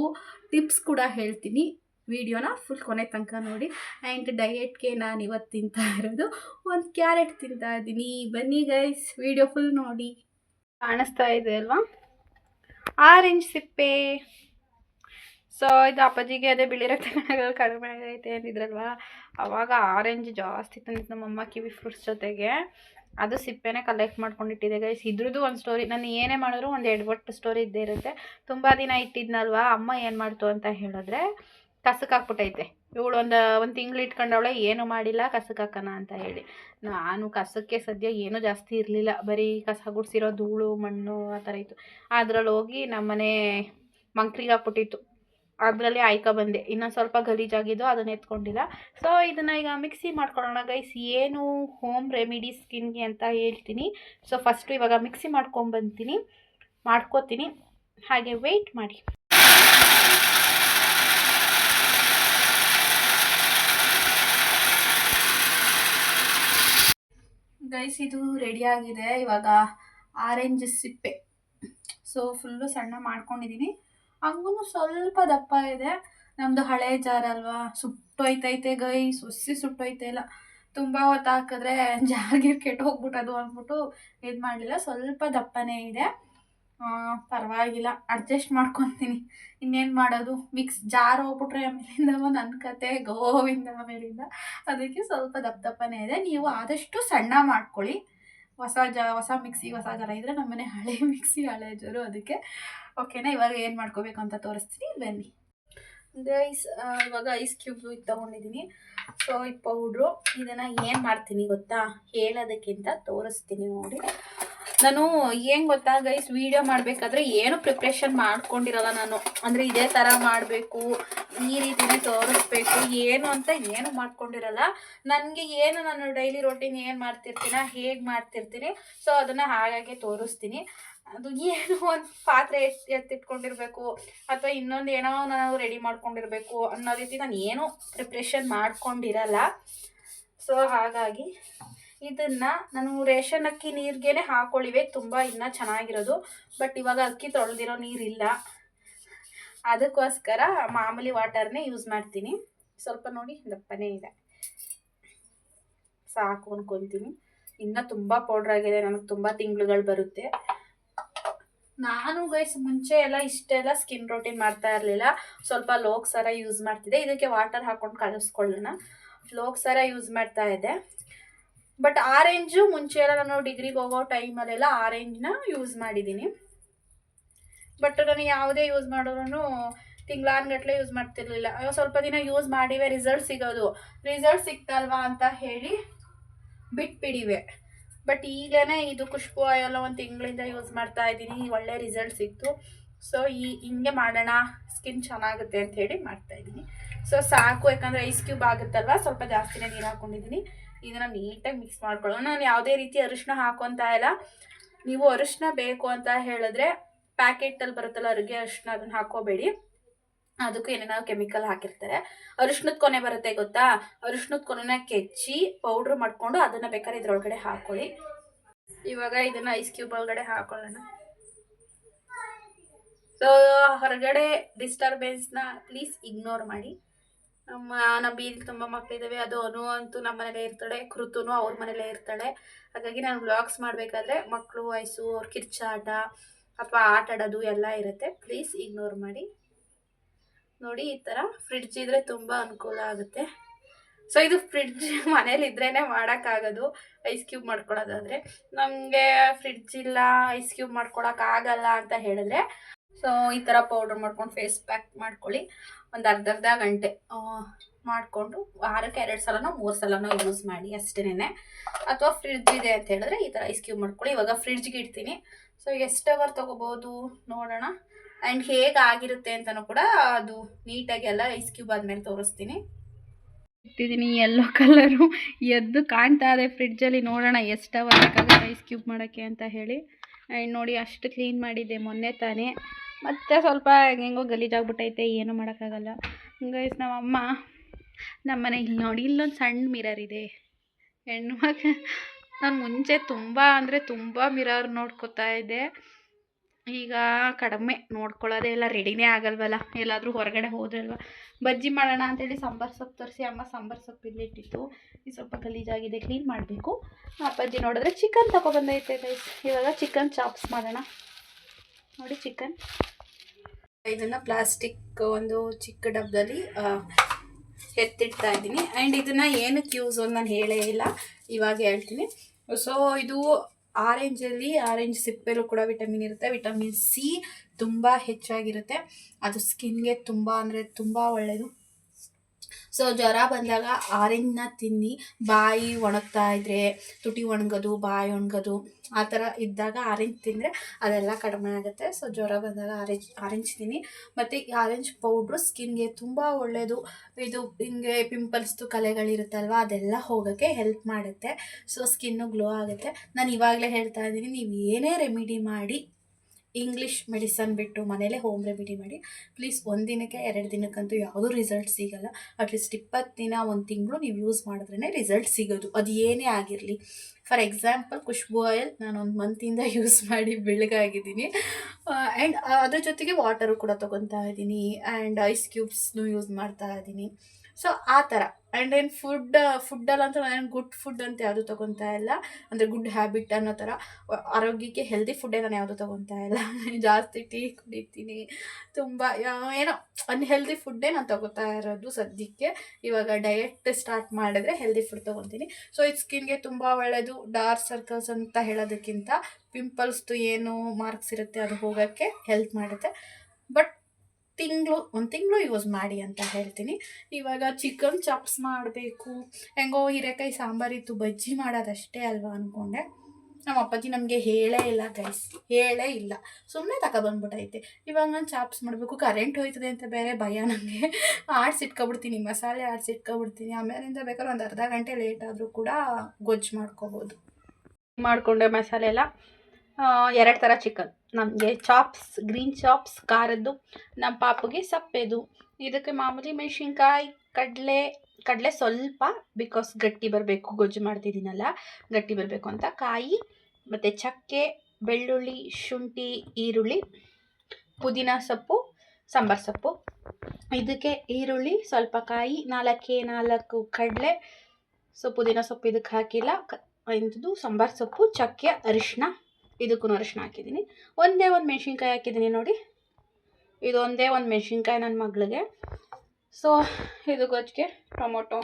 ಟಿಪ್ಸ್ ಕೂಡ ಹೇಳ್ತೀನಿ. ವಿಡಿಯೋನ ಫುಲ್ ಕೊನೆ ತನಕ ನೋಡಿ. ಆ್ಯಂಡ್ ಡಯೆಟ್ಗೆ ನಾನು ಇವತ್ತು ತಿಂತಾ ಇರೋದು ಒಂದು ಕ್ಯಾರೆಟ್ ತಿಂತಾ ಇದ್ದೀನಿ. ಬನ್ನಿ ಗೈಸ್ ವಿಡಿಯೋ ಫುಲ್ ನೋಡಿ. ಕಾಣಿಸ್ತಾ ಇದೆ ಅಲ್ವಾ? ಆರೆಂಜ್ ಸಿಪ್ಪೆ. ಸೊ ಇದು ಅಪ್ಪಾಜಿಗೆ ಅದೇ ಬಿಳಿ ರಕ್ತ ಕಣಗಳು ಕಡಿಮೆ ಆಗೈತೆ ಅಂತಿದ್ರಲ್ವಾ ಅವಾಗ ಆರೆಂಜ್ ಜಾಸ್ತಿ ತಂದಿತ್ತು ನಮ್ಮಮ್ಮ ಕಿವಿ ಫ್ರೂಟ್ಸ್ ಜೊತೆಗೆ. ಅದು ಸಿಪ್ಪೆನೇ ಕಲೆಕ್ಟ್ ಮಾಡ್ಕೊಂಡಿಟ್ಟಿದೆ ಗೈಸ್ ಇದ್ರದ್ದು ಒಂದು ಸ್ಟೋರಿ ನಾನು ಏನೇ ಮಾಡಿದ್ರು ಒಂದು ಎಡವಟ್ಟು ಸ್ಟೋರಿ ಇದ್ದೇ ಇರುತ್ತೆ. ತುಂಬ ದಿನ ಇಟ್ಟಿದ್ನಲ್ವಾ? ಅಮ್ಮ ಏನು ಮಾಡ್ತು ಅಂತ ಹೇಳಿದ್ರೆ ಕಸಕ್ಕೆ ಹಾಕ್ಬಿಟ್ಟೈತೆ. ಇವಳು ಒಂದು ಒಂದು ತಿಂಗಳು ಇಟ್ಕೊಂಡವಳೆ, ಏನು ಮಾಡಿಲ್ಲ ಕಸಕ್ಕೆ ಹಾಕೋಣ ಅಂತ ಹೇಳಿ. ನಾನು ಕಸಕ್ಕೆ ಸದ್ಯ ಏನೂ ಜಾಸ್ತಿ ಇರಲಿಲ್ಲ. ಬರೀ ಕಸ ಗುಡಿಸಿರೋ ಧೂಳು, ಮಣ್ಣು, ಆ ಥರ ಇತ್ತು. ಅದ್ರಲ್ಲಿ ಹೋಗಿ ನಮ್ಮನೆ ಮಂಕ್ರಿಗೆ ಹಾಕ್ಬಿಟ್ಟಿತ್ತು. ಅದರಲ್ಲಿ ಆಯ್ಕ ಬಂದೆ. ಇನ್ನೊಂದು ಸ್ವಲ್ಪ ಗಲೀಜಾಗಿದ್ದು ಅದನ್ನ ಎತ್ಕೊಂಡಿಲ್ಲ. ಸೊ ಇದನ್ನು ಈಗ ಮಿಕ್ಸಿ ಮಾಡ್ಕೊಳ್ಳೋಣ ಗೈಸ್ ಏನು ಹೋಮ್ ರೆಮಿಡಿ ಸ್ಕಿನ್ಗೆ ಅಂತ ಹೇಳ್ತೀನಿ. ಸೊ ಫಸ್ಟು ಇವಾಗ ಮಿಕ್ಸಿ ಮಾಡ್ಕೊಂಬಂತೀನಿ ಮಾಡ್ಕೋತೀನಿ. ಹಾಗೆ ವೆಯ್ಟ್ ಮಾಡಿ. ಗೈಸ್ ಇದು ರೆಡಿಯಾಗಿದೆ ಇವಾಗ ಆರೆಂಜ್ ಸಿಪ್ಪೆ. ಸೊ ಫುಲ್ಲು ಸಣ್ಣ ಮಾಡ್ಕೊಂಡಿದ್ದೀನಿ ಹಂಗೂ ಸ್ವಲ್ಪ ದಪ್ಪ ಇದೆ. ನಮ್ಮದು ಹಳೆ ಜಾರ್ ಅಲ್ವಾ? ಸುಟ್ಟೋಯ್ತೈತೆ ಗೈ ಸುಸಿ ಸುಟ್ಟೋಯ್ತಾ ಇಲ್ಲ. ತುಂಬ ಹೊತ್ತು ಹಾಕಿದ್ರೆ ಜಾರ್ಗಿರ್ ಕೆಟ್ಟ ಹೋಗ್ಬಿಟ್ಟದು ಅಂದ್ಬಿಟ್ಟು ಇದು ಮಾಡಲಿಲ್ಲ. ಸ್ವಲ್ಪ ದಪ್ಪನೇ ಇದೆ. ಪರವಾಗಿಲ್ಲ. ಅಡ್ಜಸ್ಟ್ ಮಾಡ್ಕೊತೀನಿ. ಇನ್ನೇನು ಮಾಡೋದು? ಮಿಕ್ಸ್ ಜಾರ್ ಹೋಗ್ಬಿಟ್ರೆ ಆಮೇಲಿಂದ ನನ್ನ ಕತೆ ಗೋವಿಂದ ಆಮೇಲಿಂದ. ಅದಕ್ಕೆ ಸ್ವಲ್ಪ ದಪ್ಪ ದಪ್ಪನೇ ಇದೆ. ನೀವು ಆದಷ್ಟು ಸಣ್ಣ ಮಾಡ್ಕೊಳ್ಳಿ. ಹೊಸ ಜ, ಹೊಸ ಮಿಕ್ಸಿ, ಹೊಸ ಜಲ ಇದ್ದರೆ ನಮ್ಮನೆ ಹಳೆ ಮಿಕ್ಸಿ, ಹಳೆ ಜರು ಅದಕ್ಕೆ. ಓಕೆನಾ ಇವಾಗ ಏನು ಮಾಡ್ಕೋಬೇಕು ಅಂತ ತೋರಿಸ್ತೀನಿ. ಬನ್ನಿ. ಐಸ್ ಇವಾಗ ಐಸ್ ಕ್ಯೂಬ್ ಇದು ತೊಗೊಂಡಿದ್ದೀನಿ ಸೊ ಈ ಪೌಡ್ರು ಇದನ್ನು ಏನು ಮಾಡ್ತೀನಿ ಗೊತ್ತಾ? ಹೇಳೋದಕ್ಕಿಂತ ತೋರಿಸ್ತೀನಿ ನೋಡಿ. ನಾನು ಏನು ಗೊತ್ತಾ ಗೈಸ್ ವಿಡಿಯೋ ಮಾಡಬೇಕಾದ್ರೆ ಏನು ಪ್ರಿಪ್ರೇಷನ್ ಮಾಡ್ಕೊಂಡಿರಲ್ಲ ನಾನು. ಅಂದರೆ ಇದೇ ಥರ ಮಾಡಬೇಕು, ಈ ರೀತಿನೇ ತೋರಿಸ್ಬೇಕು, ಏನು ಅಂತ ಏನು ಮಾಡ್ಕೊಂಡಿರಲ್ಲ. ನನಗೆ ಏನು ನಾನು ಡೈಲಿ ರೊಟೀನ್ ಏನು ಮಾಡ್ತಿರ್ತೀನ, ಹೇಗೆ ಮಾಡ್ತಿರ್ತೀನಿ ಸೊ ಅದನ್ನು ಹಾಗಾಗಿ ತೋರಿಸ್ತೀನಿ. ಅದು ಏನು ಒಂದು ಪಾತ್ರೆ ಎತ್ತಿ, ಎತ್ತಿಟ್ಕೊಂಡಿರ್ಬೇಕು, ಅಥವಾ ಇನ್ನೊಂದು ಏನೋ ನಾವು ರೆಡಿ ಮಾಡ್ಕೊಂಡಿರ್ಬೇಕು ಅನ್ನೋ ರೀತಿ ನಾನು ಏನು ಪ್ರಿಪ್ರೇಷನ್ ಮಾಡ್ಕೊಂಡಿರಲ್ಲ. ಸೊ ಹಾಗಾಗಿ ಇದನ್ನು ನಾನು ರೇಷನ್ ಅಕ್ಕಿ ನೀರಿಗೇ ಹಾಕೊಳ್ಳಿವೆ ತುಂಬ ಇನ್ನೂ ಚೆನ್ನಾಗಿರೋದು. ಬಟ್ ಇವಾಗ ಅಕ್ಕಿ ತೊಳೆದಿರೋ ನೀರಿಲ್ಲ. ಅದಕ್ಕೋಸ್ಕರ ಮಾಮೂಲಿ ವಾಟರ್ನೇ ಯೂಸ್ ಮಾಡ್ತೀನಿ. ಸ್ವಲ್ಪ ನೋಡಿ, ದಪ್ಪನೇ ಇದೆ. ಸಾಕು ಅನ್ಕೊತೀನಿ. ಇನ್ನೂ ತುಂಬ ಪೌಡ್ರ್ ಆಗಿದೆ, ನನಗೆ ತುಂಬ ತಿಂಗಳುಗಳು ಬರುತ್ತೆ. ನಾನು ಗೈಸ್ ಮುಂಚೆ ಎಲ್ಲ ಇಷ್ಟೆಲ್ಲ ಸ್ಕಿನ್ ರೋಟೀನ್ ಮಾಡ್ತಾ ಇರಲಿಲ್ಲ. ಸ್ವಲ್ಪ ಲೋಕ್ ಸರ ಯೂಸ್ ಮಾಡ್ತಿದ್ದೆ. ಇದಕ್ಕೆ ವಾಟರ್ ಹಾಕೊಂಡು ಕಲಿಸ್ಕೊಳ್ಳೋಣ ಲೋಕ್ಸರ ಯೂಸ್ ಮಾಡ್ತಾ ಇದ್ದೆ. ಬಟ್ ಆರೆಂಜು ಮುಂಚೆ ಎಲ್ಲ ನಾನು ಡಿಗ್ರಿಗೆ ಹೋಗೋ ಟೈಮಲ್ಲೆಲ್ಲ ಆರೆಂಜ್ನ ಯೂಸ್ ಮಾಡಿದ್ದೀನಿ. ಬಟ್ ನಾನು ಯಾವುದೇ ಯೂಸ್ ಮಾಡಿದ್ರು ತಿಂಗಳಾನ್ಗಟ್ಲೆ ಯೂಸ್ ಮಾಡ್ತಿರ್ಲಿಲ್ಲ. ಸ್ವಲ್ಪ ದಿನ ಯೂಸ್ ಮಾಡಿವೆ ರಿಸಲ್ಟ್ ಸಿಗೋದು. ರಿಸಲ್ಟ್ ಸಿಕ್ತಲ್ವಾ ಅಂತ ಹೇಳಿ ಬಿಟ್ಬಿಡಿವೆ. ಬಟ್ ಈಗಲೇ ಇದು ಖುಷ್ಬು ಆಯಲ್ಲ ಒಂದು ತಿಂಗಳಿಂದ ಯೂಸ್ ಮಾಡ್ತಾ ಇದ್ದೀನಿ. ಒಳ್ಳೆ ರಿಸಲ್ಟ್ ಸಿಕ್ತು. ಸೊ ಈ ಹಿಂಗೆ ಮಾಡೋಣ ಸ್ಕಿನ್ ಚೆನ್ನಾಗುತ್ತೆ ಅಂತ ಹೇಳಿ ಮಾಡ್ತಾ ಇದ್ದೀನಿ. ಸೊ ಸಾಕು. ಯಾಕಂದರೆ ಐಸ್ ಕ್ಯೂಬ್ ಆಗುತ್ತಲ್ವ? ಸ್ವಲ್ಪ ಜಾಸ್ತಿನೇ ನೀರು ಹಾಕ್ಕೊಂಡಿದ್ದೀನಿ ಇದನ್ನು ನೀಟಾಗಿ ಮಿಕ್ಸ್ ಮಾಡ್ಕೊಳ್ಳೋಣ. ನಾನು ಯಾವುದೇ ರೀತಿ ಅರಿಶಿನ ಹಾಕೊತಾ ಇಲ್ಲ. ನೀವು ಅರಿಶಿನ ಬೇಕು ಅಂತ ಹೇಳಿದ್ರೆ ಪ್ಯಾಕೆಟಲ್ಲಿ ಬರುತ್ತಲ್ಲ ಅರಿಗೆ ಅರಿಶಿನ ಅದನ್ನು ಹಾಕೋಬೇಡಿ ಅದಕ್ಕೂ ಏನೇನೋ ಕೆಮಿಕಲ್ ಹಾಕಿರ್ತಾರೆ. ಅರಿಶಿನದ ಕೊನೆ ಬರುತ್ತೆ ಗೊತ್ತಾ? ಅರಿಶಿನದ ಕೊನೆನ ಕೆಚ್ಚಿ ಪೌಡ್ರ್ ಮಾಡಿಕೊಂಡು ಅದನ್ನ ಬೇಕಾದ್ರೆ ಇದ್ರೊಳಗಡೆ ಹಾಕೊಳ್ಳಿ. ಇವಾಗ ಇದನ್ನು ಐಸ್ ಕ್ಯೂಬ್ ಒಳಗಡೆ ಹಾಕೊಳ್ಳೋಣ. ಸೊ ಹೊರಗಡೆ ಡಿಸ್ಟರ್ಬೆನ್ಸ್ನ ಪ್ಲೀಸ್ ಇಗ್ನೋರ್ ಮಾಡಿ. ನಮ್ಮ ನಮ್ಮ ಬೀದಿಲಿ ತುಂಬ ಮಕ್ಕಳಿದ್ದಾವೆ ಅದು ಅನು ಅಂತೂ ನಮ್ಮ ಮನೇಲೇ ಇರ್ತಾಳೆ, ಕೃತುನು ಅವ್ರ ಮನೇಲೇ ಇರ್ತಾಳೆ. ಹಾಗಾಗಿ ನಾನು ವ್ಲಾಗ್ಸ್ ಮಾಡಬೇಕಾದ್ರೆ ಮಕ್ಕಳು ವಯಸ್ಸು, ಅವ್ರ ಕಿರ್ಚಾಟ ಅಥವಾ ಆಟ ಆಡೋದು ಎಲ್ಲ ಇರುತ್ತೆ. ಪ್ಲೀಸ್ ಇಗ್ನೋರ್ ಮಾಡಿ. ನೋಡಿ, ಈ ಥರ ಫ್ರಿಡ್ಜ್ ಇದ್ದರೆ ತುಂಬ ಅನುಕೂಲ ಆಗುತ್ತೆ. ಸೊ ಇದು ಫ್ರಿಡ್ಜ್ ಮನೇಲಿದ್ರೇ ಮಾಡೋಕ್ಕಾಗೋದು. ಐಸ್ ಕ್ಯೂಬ್ ಮಾಡ್ಕೊಳ್ಳೋದಾದರೆ. ನಮಗೆ ಫ್ರಿಡ್ಜ್ ಇಲ್ಲ ಐಸ್ ಕ್ಯೂಬ್ ಮಾಡ್ಕೊಳಕ್ಕಾಗಲ್ಲ ಅಂತ ಹೇಳಿದ್ರೆ ಸೊ ಈ ಥರ ಪೌಡ್ರ್ ಮಾಡ್ಕೊಂಡು ಫೇಸ್ ಪ್ಯಾಕ್ ಮಾಡ್ಕೊಳ್ಳಿ. ಒಂದು ಅರ್ಧ ಅರ್ಧ ಗಂಟೆ ಮಾಡಿಕೊಂಡು ವಾರಕ್ಕೆ ಎರಡು ಸಲನೋ ಮೂರು ಸಲನೋ ಯೂಸ್ ಮಾಡಿ ಅಷ್ಟೇನೆ ಅಥವಾ ಫ್ರಿಡ್ಜ್ ಇದೆ ಅಂತ ಹೇಳಿದ್ರೆ ಈ ಥರ ಐಸ್ ಕ್ಯೂಬ್ ಮಾಡ್ಕೊಳ್ಳಿ. ಇವಾಗ ಫ್ರಿಡ್ಜ್ಗೆ ಇಡ್ತೀನಿ. ಸೊ ಎಷ್ಟು ಅವರ್ ತೊಗೋಬೋದು ನೋಡೋಣ. ಆ್ಯಂಡ್ ಹೇಗೆ ಆಗಿರುತ್ತೆ ಅಂತಲೂ ಕೂಡ ಅದು ನೀಟಾಗಿ ಎಲ್ಲ ಐಸ್ ಕ್ಯೂಬ್ ಆದಮೇಲೆ ತೋರಿಸ್ತೀನಿ. ಇಟ್ಟಿದ್ದೀನಿ ಎಲ್ಲೋ ಕಲರು ಎದ್ದು ಕಾಣ್ತಾ ಇದೆ ಫ್ರಿಡ್ಜಲ್ಲಿ ನೋಡೋಣ ಎಷ್ಟು ಅವರ್ ಐಸ್ ಕ್ಯೂಬ್ ಮಾಡೋಕ್ಕೆ ಅಂತ ಹೇಳಿ. ಆ್ಯಂಡ್ ನೋಡಿ ಅಷ್ಟು ಕ್ಲೀನ್ ಮಾಡಿದ್ದೆ ಮೊನ್ನೆ ತಾನೇ. ಮತ್ತೆ ಸ್ವಲ್ಪ ಹೆಂಗೆಂಗೋ ಗಲೀಜಾಗ್ಬಿಟ್ಟೈತೆ ಏನೂ ಮಾಡೋಕ್ಕಾಗಲ್ಲ. ಗೈಸ್ ನಮ್ಮಮ್ಮ ನಮ್ಮ ಇಲ್ಲಿ ನೋಡಿ, ಇಲ್ಲೊಂದು ಸಣ್ಣ ಮಿರರ್ ಇದೆ. ಹೆಣ್ಣು ನಾನು ಮುಂಚೆ ತುಂಬ ಅಂದರೆ ತುಂಬ ಮಿರರ್ ನೋಡ್ಕೋತಾ ಇದ್ದೆ. ಈಗ ಕಡಿಮೆ ನೋಡ್ಕೊಳ್ಳೋದೇ ಇಲ್ಲ, ರೆಡಿನೇ ಆಗಲ್ವಲ್ಲ. ಎಲ್ಲಾದರೂ ಹೊರಗಡೆ ಹೋದ್ರಲ್ವ. ಬಜ್ಜಿ ಮಾಡೋಣ ಅಂತೇಳಿ ಸಾಂಬಾರು ಸೊಪ್ಪು ತರಿಸಿ, ಅಮ್ಮ ಸಾಂಬಾರು ಸೊಪ್ಪು ಇಲ್ಲಿ ಇಟ್ಟಿತ್ತು. ಈ ಸ್ವಲ್ಪ ಗಲೀಜಾಗಿದೆ ಕ್ಲೀನ್ ಮಾಡಬೇಕು. ಅಪ್ಪಾಜಿ ನೋಡಿದ್ರೆ ಚಿಕನ್ ತಗೊಬಂದೈತೆ ಗೈಸ್ ಇವಾಗ ಚಿಕನ್ ಚಾಪ್ಸ್ ಮಾಡೋಣ. ನೋಡಿ ಚಿಕನ್. ಇದನ್ನು ಪ್ಲಾಸ್ಟಿಕ್ ಒಂದು ಚಿಕ್ಕ ಡಬ್ಬದಲ್ಲಿ ಎತ್ತಿಡ್ತಾ ಇದ್ದೀನಿ. ಆ್ಯಂಡ್ ಇದನ್ನು ಏನಕ್ಕೆ ಯೂಸ್ ಅಂತ ನಾನು ಹೇಳೇ ಇಲ್ಲ. ಇವಾಗ ಹೇಳ್ತೀನಿ. ಸೊ ಇದು ಆರೆಂಜಲ್ಲಿ ಆರೆಂಜ್ ಸಿಪ್ಪೆಲ್ಲೂ ಕೂಡ ವಿಟಮಿನ್ ಇರುತ್ತೆ. ವಿಟಮಿನ್ ಸಿ ತುಂಬ ಹೆಚ್ಚಾಗಿರುತ್ತೆ. ಅದು ಸ್ಕಿನ್ಗೆ ತುಂಬ ಅಂದರೆ ತುಂಬ ಒಳ್ಳೆಯದು ಸೊ ಜ್ವರ ಬಂದಾಗ ಆರೆಂಜ್ನ ತಿನ್ನಿ. ಬಾಯಿ ಒಣಗ್ತಾ ಇದ್ರೆ, ತುಟಿ ಒಣಗೋದು, ಬಾಯಿ ಒಣಗೋದು, ಆ ಥರ ಇದ್ದಾಗ ಆರೆಂಜ್ ತಿಂದರೆ ಅದೆಲ್ಲ ಕಡಿಮೆ ಆಗುತ್ತೆ. ಸೊ ಜ್ವರ ಬಂದಾಗ ಆರೆಂಜ್ ಆರೆಂಜ್ ತಿನ್ನಿ. ಮತ್ತು ಈ ಆರೆಂಜ್ ಪೌಡ್ರು ಸ್ಕಿನ್ಗೆ ತುಂಬ ಒಳ್ಳೆಯದು ಇದು ಹಿಂಗೆ ಪಿಂಪಲ್ಸ್ದು ಕಲೆಗಳಿರುತ್ತಲ್ವ, ಅದೆಲ್ಲ ಹೋಗೋಕ್ಕೆ ಹೆಲ್ಪ್ ಮಾಡುತ್ತೆ. ಸೊ ಸ್ಕಿನ್ನು ಗ್ಲೋ ಆಗುತ್ತೆ. ನಾನು ಇವಾಗಲೇ ಹೇಳ್ತಾ ಇದ್ದೀನಿ, ನೀವು ಏನೇ ರೆಮಿಡಿ ಮಾಡಿ ಇಂಗ್ಲೀಷ್ ಮೆಡಿಸನ್ ಬಿಟ್ಟು ಮನೇಲೇ ಹೋಮ್ ರೆಮಿಡಿ ಮಾಡಿ ಪ್ಲೀಸ್ ಒಂದು ದಿನಕ್ಕೆ ಎರಡು ದಿನಕ್ಕಂತೂ ಯಾವುದೂ ರಿಸಲ್ಟ್ ಸಿಗಲ್ಲ. ಅಟ್ಲೀಸ್ಟ್ ಇಪ್ಪತ್ತು ದಿನ ಒಂದು ತಿಂಗಳು ನೀವು ಯೂಸ್ ಮಾಡಿದ್ರೇ ರಿಸಲ್ಟ್ ಸಿಗೋದು. ಅದು ಏನೇ ಆಗಿರಲಿ. ಫಾರ್ ಎಕ್ಸಾಂಪಲ್ ಖುಷ್ಬು ಆಯಿಲ್ ನಾನು ಒಂದು ಮಂತಿಂದ ಯೂಸ್ ಮಾಡಿ ಬೆಳಗಾಗಿದ್ದೀನಿ. ಆ್ಯಂಡ್ ಅದ್ರ ಜೊತೆಗೆ ವಾಟರು ಕೂಡ ತೊಗೊತಾ ಇದ್ದೀನಿ. ಆ್ಯಂಡ್ ಐಸ್ ಕ್ಯೂಬ್ಸ್ನು ಯೂಸ್ ಮಾಡ್ತಾ ಇದ್ದೀನಿ. ಸೊ ಆ ಥರ ಆ್ಯಂಡ್ ಏನು ಫುಡ್ ಫುಡ್ಡಲ್ಲಂತೂ ನಾನು ಗುಡ್ ಫುಡ್ ಅಂತ ಯಾವುದು ತೊಗೊತಾ ಇಲ್ಲ. ಅಂದರೆ ಗುಡ್ ಹ್ಯಾಬಿಟ್ ಅನ್ನೋ ಥರ ಆರೋಗ್ಯಕ್ಕೆ ಹೆಲ್ದಿ ಫುಡ್ಡೇ ನಾನು ಯಾವುದು ತೊಗೊತಾ ಇಲ್ಲ. ಜಾಸ್ತಿ ಟೀ ಕುಡಿತೀನಿ. ತುಂಬ ಏನೋ ಅನ್ಹೆಲ್ದಿ ಫುಡ್ಡೇ ನಾನು ತೊಗೋತಾ ಇರೋದು ಸದ್ಯಕ್ಕೆ. ಇವಾಗ ಡಯೆಟ್ ಸ್ಟಾರ್ಟ್ ಮಾಡಿದ್ರೆ ಹೆಲ್ದಿ ಫುಡ್ ತೊಗೊತೀನಿ. ಸೊ ಇದು ಸ್ಕಿನ್ಗೆ ತುಂಬ ಒಳ್ಳೆಯದು ಡಾರ್ಕ್ ಸರ್ಕಲ್ಸ್ ಅಂತ ಹೇಳೋದಕ್ಕಿಂತ ಪಿಂಪಲ್ಸ್ದು ಏನು ಮಾರ್ಕ್ಸ್ ಇರುತ್ತೆ ಅದು ಹೋಗೋಕ್ಕೆ ಹೆಲ್ಪ್ ಮಾಡುತ್ತೆ. ಬಟ್ ತಿಂಗಳು, ಒಂದು ತಿಂಗಳು ಯೂಸ್ ಮಾಡಿ ಅಂತ ಹೇಳ್ತೀನಿ. ಇವಾಗ ಚಿಕನ್ ಚಾಪ್ಸ್ ಮಾಡಬೇಕು. ಹೆಂಗೋ ಹೀರೆಕಾಯಿ ಸಾಂಬಾರಿತ್ತು ಬಜ್ಜಿ ಮಾಡೋದಷ್ಟೇ ಅಲ್ವಾ ಅಂದ್ಕೊಂಡೆ ನಮ್ಮ ಅಪ್ಪಾಜಿ ನಮಗೆ ಹೇಳೇ ಇಲ್ಲ ಗೈಸ್ ಹೇಳೇ ಇಲ್ಲ. ಸುಮ್ಮನೆ ತಗೊಬಂದ್ಬಿಟ್ಟೈತೆ ಇವಾಗ ನಾನು ಚಾಪ್ಸ್ ಮಾಡಬೇಕು ಕರೆಂಟ್ ಹೋಯ್ತದೆ ಅಂತ ಬೇರೆ ಭಯ ನನಗೆ ಆಡ್ಸಿಟ್ಕೊಬಿಡ್ತೀನಿ ಮಸಾಲೆ ಆಡ್ಸಿಟ್ಕೊಬಿಡ್ತೀನಿ ಆಮೇಲಿಂದ ಬೇಕಾದ್ರೆ ಒಂದು ಅರ್ಧ ಗಂಟೆ ಲೇಟ್ ಆದರೂ ಕೂಡ ಗೊಜ್ಜು ಮಾಡ್ಕೋಬೋದು. ಮಾಡಿಕೊಂಡೆ ಮಸಾಲೆ ಎಲ್ಲ. ಎರಡು ಥರ ಚಿಕನ್. ನಮಗೆ ಚಾಪ್ಸ್ ಗ್ರೀನ್ ಚಾಪ್ಸ್ ಖಾರದ್ದು ನಮ್ಮ ಪಾಪುಗೆ ಸಪ್ಪೆದು. ಇದಕ್ಕೆ ಮಾಮೂಲಿ ಮೆಣಸಿನ್ಕಾಯಿ, ಕಡಲೆ ಕಡಲೆ ಸ್ವಲ್ಪ ಬಿಕಾಸ್ ಗಟ್ಟಿ ಬರಬೇಕು, ಗೊಜ್ಜು ಮಾಡ್ತಿದ್ದೀನಲ್ಲ, ಗಟ್ಟಿ ಬರಬೇಕು ಅಂತ. ಕಾಯಿ, ಮತ್ತು ಚಕ್ಕೆ, ಬೆಳ್ಳುಳ್ಳಿ, ಶುಂಠಿ, ಈರುಳ್ಳಿ, ಪುದೀನ ಸೊಪ್ಪು, ಸಾಂಬಾರು ಸೊಪ್ಪು. ಇದಕ್ಕೆ ಈರುಳ್ಳಿ, ಸ್ವಲ್ಪ ಕಾಯಿ, ನಾಲ್ಕೇ ನಾಲ್ಕು ಕಡಲೆ, ಸೊ ಪುದೀನ ಸೊಪ್ಪು ಇದಕ್ಕೆ ಹಾಕಿಲ್ಲ. ಇಂಥದ್ದು ಸಾಂಬಾರು ಸೊಪ್ಪು, ಚಕ್ಕೆ ಅರಿಶಿನ ಇದಕ್ಕೂ ಅರಿಶಿನ ಹಾಕಿದ್ದೀನಿ. ಒಂದೇ ಒಂದು ಮೆಣಸಿನ್ಕಾಯಿ ಹಾಕಿದ್ದೀನಿ ನೋಡಿ. ಇದು ಒಂದೇ ಒಂದು ಮೆಣಸಿನ್ಕಾಯಿ ನನ್ನ ಮಗಳಿಗೆ. ಸೊ ಇದು ಗೊಜ್ಜಿಗೆ, ಟೊಮೊಟೊ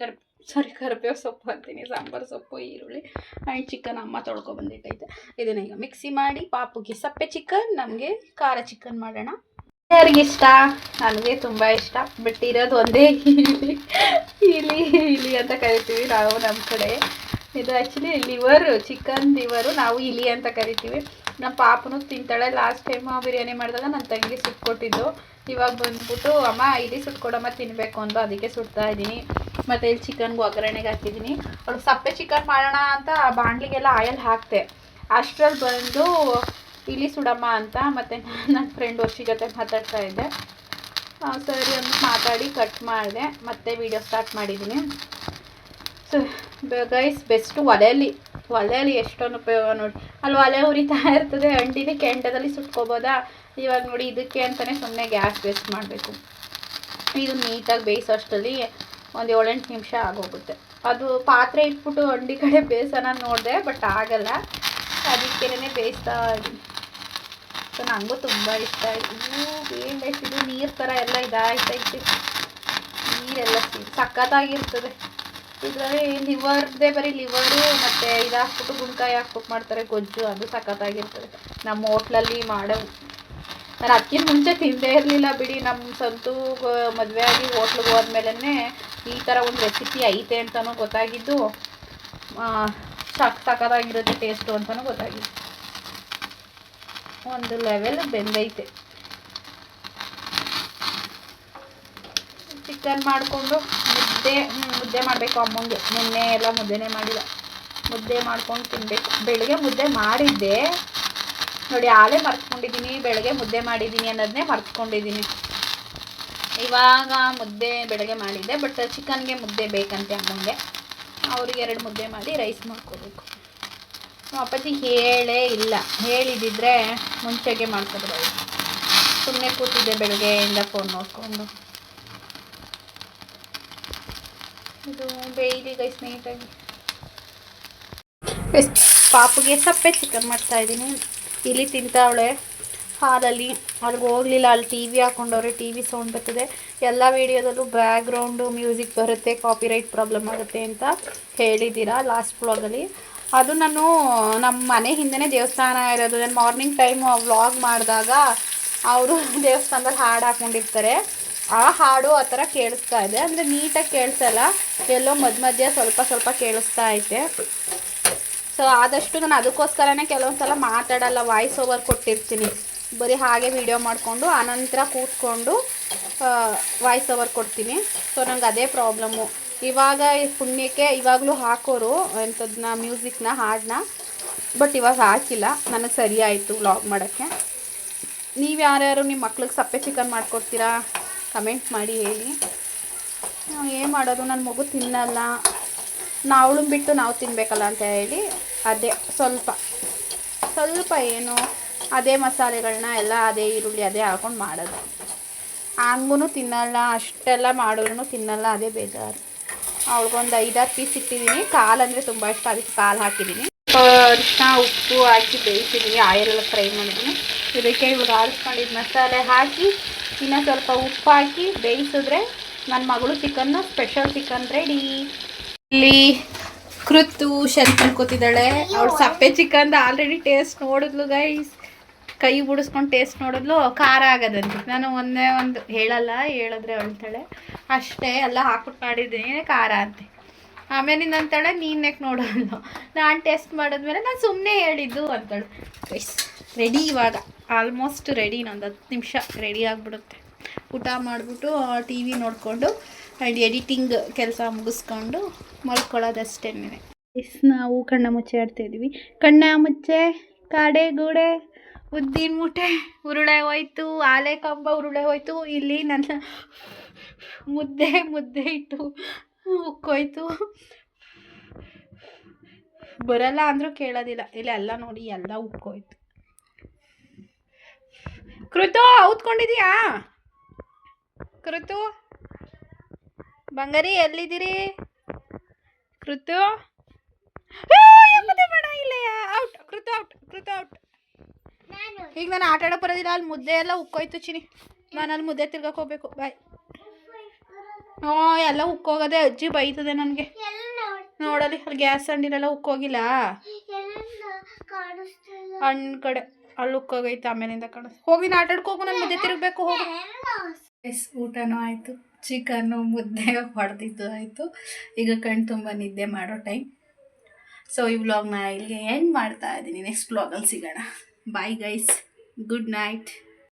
ಕರ್ ಸಾರಿ ಕರಿಬೇವು ಸೊಪ್ಪು ಹಾಕ್ತೀನಿ ಸಾಂಬಾರು ಸೊಪ್ಪು, ಈರುಳ್ಳಿ ಆ್ಯಂಡ್ ಚಿಕನ್ ಅಮ್ಮ ತೊಳ್ಕೊಬಂದಿಟ್ಟೈತೆ ಇದನ್ನ ಈಗ ಮಿಕ್ಸಿ ಮಾಡಿ ಪಾಪುಗೆ ಸಪ್ಪೆ ಚಿಕನ್, ನಮಗೆ ಖಾರ ಚಿಕನ್ ಮಾಡೋಣ. ಯಾರಿಗೆ ಇಷ್ಟ? ನನಗೆ ತುಂಬ ಇಷ್ಟ. ಬಟ್ ಇರೋದು ಒಂದೇ ಇಲಿ. ಇಲಿ ಇಲಿ ಅಂತ ಕರಿತೀವಿ ನಾವು ನಮ್ಮ ಕಡೆ. ಇದು ಆ್ಯಕ್ಚುಲಿ ಲಿವರು ಚಿಕನ್ ಲಿವರು ನಾವು ಇಲಿ ಅಂತ ಕರಿತೀವಿ. ನಮ್ಮ ಪಾಪನು ತಿಂತಾಳೆ. ಲಾಸ್ಟ್ ಟೈಮ್ ಬಿರಿಯಾನಿ ಮಾಡಿದಾಗ ನನ್ನ ತಂಗಿ ಸುಟ್ಕೊಟ್ಟಿದ್ದು ಇವಾಗ ಬಂದ್ಬಿಟ್ಟು, ಅಮ್ಮ, ಇಲಿ ಸುಟ್ಕೊಡಮ್ಮ ತಿನ್ನಬೇಕು ಅಂತ ಅದಕ್ಕೆ ಸುಡ್ತಾ ಇದ್ದೀನಿ. ಮತ್ತು ಇಲ್ಲಿ ಚಿಕನ್ಗೆ ಒಗ್ಗರಣೆಗೆ ಹಾಕಿದ್ದೀನಿ. ಅವ್ಳು ಸಪ್ಪೆ ಚಿಕನ್ ಮಾಡೋಣ ಅಂತ ಬಾಣಲಿಗೆಲ್ಲ ಆಯಲ್ ಹಾಕ್ತೆ. ಅಷ್ಟರಲ್ಲಿ ಬಂದು, ಇಲಿ ಸುಡಮ್ಮ ಅಂತ ಮತ್ತು ನನ್ನ ಫ್ರೆಂಡ್ ವರ್ಷಿ ಜೊತೆ ಮಾತಾಡ್ತಾ ಇದ್ದೆ. ಸರಿ ಅಂತ ಮಾತಾಡಿ ಕಟ್ ಮಾಡಿದೆ. ಮತ್ತೆ ವೀಡಿಯೋ ಸ್ಟಾರ್ಟ್ ಮಾಡಿದ್ದೀನಿ. ಸೊ ಗೈಸ್ ಬೆಸ್ಟು ಒಲೆಯಲ್ಲಿ ಒಲೆಯಲ್ಲಿ ಎಷ್ಟೊಂದು ಉಪಯೋಗ ನೋಡಿ. ಅಲ್ಲಿ ಒಲೆ ಉರಿತಾ ಇರ್ತದೆ ಅಂಡಿನ ಕೆಂಡದಲ್ಲಿ ಸುಟ್ಕೋಬೋದಾ? ಇವಾಗ ನೋಡಿ ಇದಕ್ಕೆ ಅಂತಲೇ ಸುಮ್ಮನೆ ಗ್ಯಾಸ್ ವೇಸ್ಟ್ ಮಾಡಬೇಕು. ಇದು ನೀಟಾಗಿ ಬೇಯಿಸೋ ಅಷ್ಟರಲ್ಲಿ ಒಂದು ಏಳೆಂಟು ನಿಮಿಷ ಆಗೋಗುತ್ತೆ. ಅದು ಪಾತ್ರೆ ಇಟ್ಬಿಟ್ಟು ಅಂಡಿ ಕಡೆ ಬೇಯಿಸೋಣ ನೋಡಿದೆ ಬಟ್ ಆಗಲ್ಲ. ಅದಕ್ಕೇನೆ ಬೇಯಿಸ್ತಾ ಇದ್ದೀನಿ. ಸೊ ನನಗೂ ತುಂಬ ಇಷ್ಟ. ಆಯಿತು ಏನು ಇದು ನೀರು ಥರ ಎಲ್ಲ ಇದಾಯ್ತೈತೆ ನೀರೆಲ್ಲ ಸಿ- ಸಖತ್ತಾಗಿರ್ತದೆ. ಇದರಲ್ಲಿ ಲಿವರ್ದೇ ಬರೀ ಲಿವರು ಮತ್ತು ಇದು ಹಾಕ್ಬಿಟ್ಟು ಗುಣ್ಕಾಯಿ ಹಾಕ್ಬಿಟ್ಟು ಮಾಡ್ತಾರೆ, ಗೊಜ್ಜು ಅದು ಸಖತ್ತಾಗಿರ್ತದೆ. ನಮ್ಮ ಹೋಟ್ಲಲ್ಲಿ ಮಾಡೋ ನಾನು ಅದಕ್ಕಿಂತ ಮುಂಚೆ ತಿಂದೇ ಇರಲಿಲ್ಲ ಬಿಡಿ ನಮ್ಮ ಸಂತು ಮದುವೆ ಆಗಿ ಹೋಟ್ಲಿಗೆ ಹೋದ್ಮೇಲೆ ಈ ಥರ ಒಂದು ರೆಸಿಪಿ ಐತೆ ಅಂತಲೂ ಗೊತ್ತಾಗಿದ್ದು ಸಕ್ ಸಖತ್ತಾಗಿರುತ್ತೆ ಟೇಸ್ಟು ಅಂತಲೂ ಗೊತ್ತಾಗಿದ್ದು. ಒಂದು ಲೆವೆಲ್ ಬೆಂದೈತೆ. ಚಿಕನ್ ಮಾಡಿಕೊಂಡು ಮುದ್ದೆ ಮುದ್ದೆ ಮಾಡಬೇಕು ಅಮ್ಮಂಗೆ. ನಿನ್ನೆ ಎಲ್ಲ ಮುದ್ದೆನೇ ಮಾಡಿಲ್ಲ. ಮುದ್ದೆ ಮಾಡ್ಕೊಂಡು ತಿನ್ನಬೇಕು ಬೆಳಗ್ಗೆ ಮುದ್ದೆ ಮಾಡಿದ್ದೆ. ನೋಡಿ, ಆಲೇ ಮರ್ತ್ಕೊಂಡಿದ್ದೀನಿ ಬೆಳಗ್ಗೆ ಮುದ್ದೆ ಮಾಡಿದ್ದೀನಿ ಅನ್ನೋದನ್ನೇ ಮರ್ತ್ಕೊಂಡಿದ್ದೀನಿ ಇವಾಗ ಮುದ್ದೆ ಬೆಳಗ್ಗೆ ಮಾಡಿದ್ದೆ, ಬಟ್ ಚಿಕನ್ಗೆ ಮುದ್ದೆ ಬೇಕಂತೆ ಅಮ್ಮಂಗೆ. ಅವ್ರಿಗೆ ಎರಡು ಮುದ್ದೆ ಮಾಡಿ ರೈಸ್ ಮಾಡ್ಕೋಬೇಕು. ಅಪ್ಪಾಜಿ ಹೇಳೇ ಇಲ್ಲ. ಹೇಳಿದಿದ್ರೆ ಮುಂಚೆಗೆ ಮಾಡ್ಕೊಬೋದು ಸುಮ್ಮನೆ ಕೂತಿದ್ದೆ ಬೆಳಗ್ಗೆಯಿಂದ ಫೋನ್ ನೋಡಿಕೊಂಡು. ಇದು ಬೇಯಿರಿ ಗೈಸ್ ನೀಟಾಗಿ ಸಪ್ಪೆ ಚಿಕನ್ ಮಾಡ್ತಾ ಇದ್ದೀನಿ. ಇಲ್ಲಿ ತಿಂತಾವಳೆ. ಹಾಲಲ್ಲಿ ಅಲ್ಲಿಗೆ ಹೋಗಲಿಲ್ಲ, ಅಲ್ಲಿ ಟಿ ವಿ ಹಾಕೊಂಡವ್ರೆ ಟಿ ವಿ ಸೌಂಡ್ ಬರ್ತದೆ. ಎಲ್ಲ ವೀಡಿಯೋದಲ್ಲೂ ಬ್ಯಾಕ್ಗ್ರೌಂಡು ಮ್ಯೂಸಿಕ್ ಬರುತ್ತೆ ಕಾಪಿರೈಟ್ ಪ್ರಾಬ್ಲಮ್ ಆಗುತ್ತೆ ಅಂತ ಹೇಳಿದ್ದೀರಾ ಲಾಸ್ಟ್ ಫ್ಲೋರ್ದಲ್ಲಿ ಅದು ನಾನು ನಮ್ಮ ಮನೆ ಹಿಂದೆ ದೇವಸ್ಥಾನ ಇರೋದು. ನಾನು ಮಾರ್ನಿಂಗ್ ಟೈಮು ವ್ಲಾಗ್ ಮಾಡಿದಾಗ, ಅವರು ದೇವಸ್ಥಾನದಲ್ಲಿ ಹಾಡು ಹಾಕ್ಕೊಂಡಿರ್ತಾರೆ ಆ ಹಾಡು ಆ ಥರ ಕೇಳಿಸ್ತಾ ಇದೆ. ಅಂದರೆ ನೀಟಾಗಿ ಕೇಳಿಸಲ್ಲ. ಎಲ್ಲೋ ಮಧ್ಯ ಮಧ್ಯ ಸ್ವಲ್ಪ ಸ್ವಲ್ಪ ಕೇಳಿಸ್ತಾ ಐತೆ. ಸೊ ಆದಷ್ಟು ನಾನು ಅದಕ್ಕೋಸ್ಕರನೇ ಕೆಲವೊಂದು ಸಲ ಮಾತಾಡಲ್ಲ ವಾಯ್ಸ್ ಓವರ್ ಕೊಟ್ಟಿರ್ತೀನಿ. ಬರೀ ಹಾಗೆ ವಿಡಿಯೋ ಮಾಡಿಕೊಂಡು, ಆನಂತರ ಕೂತ್ಕೊಂಡು ವಾಯ್ಸ್ ಓವರ್ ಕೊಡ್ತೀನಿ. ಸೊ ನಂಗೆ ಅದೇ ಪ್ರಾಬ್ಲಮ್ಮು ಇವಾಗ ಪುಣ್ಯಕ್ಕೆ ಇವಾಗಲೂ ಹಾಕೋರು ಎಂಥದನ್ನ ಮ್ಯೂಸಿಕ್ನ ಹಾಡನ್ನ ಬಟ್ ಇವಾಗ ಹಾಕಿಲ್ಲ. ನನಗೆ ಸರಿ ಆಯಿತು ವ್ಲಾಗ್ ಮಾಡೋಕ್ಕೆ. ನೀವು ಯಾರ್ಯಾರು ನಿಮ್ಮ ಮಕ್ಳಿಗೆ ಸಪ್ಪೆ ಚಿಕನ್ ಮಾಡ್ಕೊಡ್ತೀರಾ? ಕಮೆಂಟ್ ಮಾಡಿ ಹೇಳಿ. ಏನು ಮಾಡೋದು? ನನ್ನ ಮಗು ತಿನ್ನಲ್ಲ. ನಾವಳು ಬಿಟ್ಟು ನಾವು ತಿನ್ನಬೇಕಲ್ಲ ಅಂತ ಹೇಳಿ ಅದೇ ಸ್ವಲ್ಪ ಸ್ವಲ್ಪ ಏನು, ಅದೇ ಮಸಾಲೆಗಳನ್ನ ಎಲ್ಲ ಅದೇ ಈರುಳ್ಳಿ ಅದೇ ಹಾಕೊಂಡು ಮಾಡೋದು. ಹಂಗೂ ತಿನ್ನಲ್ಲ, ಅಷ್ಟೆಲ್ಲ ಮಾಡಿದ್ರು ತಿನ್ನಲ್ಲ, ಅದೇ ಬೇಜಾರು. ಅವಳಿಗೊಂದು ಐದಾರು ಪೀಸ್ ಇಟ್ಟಿದ್ದೀನಿ ಕಾಲು ಅಂದರೆ ತುಂಬ ಇಷ್ಟ, ಅದಕ್ಕೆ ಕಾಲು ಹಾಕಿದ್ದೀನಿ ಅರಿಶಿನ ಉಪ್ಪು ಹಾಕಿ ಬೇಯಿಸಿದ್ದೀನಿ ಆಯಿಲೆಲ್ಲ ಫ್ರೈ ಮಾಡಿದ್ದೀನಿ ಇದಕ್ಕೆ ಇವಾಗ ಆರಿಸ್ಕೊಂಡಿದ್ದು ಮಸಾಲೆ ಹಾಕಿ ಇನ್ನು ಸ್ವಲ್ಪ ಉಪ್ಪು ಹಾಕಿ ಬೇಯಿಸಿದ್ರೆ ನನ್ನ ಮಗಳು ಚಿಕನ್ ಸ್ಪೆಷಲ್ ಚಿಕನ್ ರೆಡಿ ಇಲ್ಲಿ ಕೃತು ಶಂತ್ ಕೂತಿದ್ದಾಳೆ. ಅವಳು ಸಪ್ಪೆ ಚಿಕನ್ ಆಲ್ರೆಡಿ ಟೇಸ್ಟ್ ನೋಡಿದ್ಲು ಗೈಸ್ ಕೈ ಬಿಡಿಸ್ಕೊಂಡು ಟೇಸ್ಟ್ ನೋಡಿದ್ಲು, ಖಾರ ಆಗದಂತೆ ನಾನು ಒಂದೇ ಒಂದು ಹೇಳಲ್ಲ, ಹೇಳಿದ್ರೆ ಅಳ್ತಾಳೆ ಅಷ್ಟೇ, ಎಲ್ಲ ಹಾಕ್ಬಿಟ್ಟು ಮಾಡಿದ್ದೀನಿ, ಖಾರ ಅಂತೆ. ಆಮೇಲಿಂದ ಅಂತಾಳೆ ನೀನೇ ನೋಡೋಣ ನಾನು ಟೇಸ್ಟ್ ಮಾಡಿದ್ಮೇಲೆ ನಾನು ಸುಮ್ಮನೆ ಹೇಳಿದ್ದು ಅಂತಾಳೆ. ಗೈಸ್ ರೆಡಿ ಇವಾಗ. ಆಲ್ಮೋಸ್ಟ್ ರೆಡಿ ಇನ್ನೊಂದು ಹತ್ತು ನಿಮಿಷ ರೆಡಿ ಆಗಿಬಿಡುತ್ತೆ. ಊಟ ಮಾಡಿಬಿಟ್ಟು ಟಿ ವಿ ನೋಡಿಕೊಂಡು ಆ್ಯಂಡ್ ಎಡಿಟಿಂಗ್ ಕೆಲಸ ಮುಗಿಸ್ಕೊಂಡು ಮಲ್ಕೊಳ್ಳೋದಷ್ಟೇ ನಾವು. ಕಣ್ಣ ಮುಚ್ಚೆ ಆಡ್ತಾಯಿದ್ದೀವಿ ಕಣ್ಣ ಮುಚ್ಚೆ, ಕಾಡೆ ಗೂಡೆ ಉದ್ದಿನ ಮೂಟೆ, ಉರುಳೆ ಹೋಯ್ತು, ಆಲೆ ಕಂಬ, ಉರುಳೆ ಹೋಯ್ತು, ಇಲ್ಲಿ ನನ್ನ ಮುದ್ದೆ ಮುದ್ದೆ ಇಟ್ಟು ಉಕ್ಕೋಯ್ತು. ಬರಲ್ಲ ಅಂದರೂ ಕೇಳೋದಿಲ್ಲ. ಇಲ್ಲಿ ಎಲ್ಲ ನೋಡಿ, ಎಲ್ಲ ಉಕ್ಕೋಯ್ತು. ಕೃತು ಔತ್ಕೊಂಡಿದ್ಯಾ ಕೃತು ಬಂಗಾರಿ ಎಲ್ಲಿದ್ದೀರಿ? ಕೃತು. ಬೇಡ ಇಲ್ಲಯ್ಯ. Out Kritu out Kritu out ಈಗ ನಾನು ಆಟ ಆಡೋ ಬರೋದಿಲ್ಲ ಅಲ್ಲಿ ಮುದ್ದೆ ಎಲ್ಲ ಉಕ್ಕೋಯ್ತು ಚಿನಿ ನಾನು ಅಲ್ಲಿ ಮುದ್ದೆ ತಿರ್ಗಕ್ಕೆ ಹೋಗ್ಬೇಕು. ಬಾಯ್ ಹ್ಞೂ ಎಲ್ಲ ಉಕ್ಕೋಗದೆ ಅಜ್ಜಿ ಬೈತದೆ ನನಗೆ. ನೋಡಲಿ ಅಲ್ಲಿ ಗ್ಯಾಸ್ ಅಂಡಿಲೆಲ್ಲ ಉಕ್ಕೋಗಿಲ್ಲ. ಹಣ್ಣು ಕಡೆ. ಅಲ್ಲಿ ಉಕ್ಕೋಗೈತೆ ಆಮೇಲಿಂದ ಕಣ. ಹೋಗಿ ನಾ ಆಟ ಆಡ್ಕೋಗು ನಾನು ಮುದ್ದೆ ತಿರುಗಬೇಕು, ಹೋಗಿ. ಎಸ್ ಊಟನೂ ಆಯಿತು, ಚಿಕನ್ನು ಮುದ್ದೆ ಹೊಡೆದಿದ್ದು ಆಯಿತು. ಈಗ ಕಣ್ ತುಂಬ ನಿದ್ದೆ ಮಾಡೋ ಟೈಮ್ ಸೊ ಈ ವ್ಲಾಗ್ನ ಇಲ್ಲಿಗೆ ಎಂಡ್ ಮಾಡ್ತಾ ಇದ್ದೀನಿ. ನೆಕ್ಸ್ಟ್ ವ್ಲಾಗಲ್ಲಿ ಸಿಗೋಣ. Bye guys good night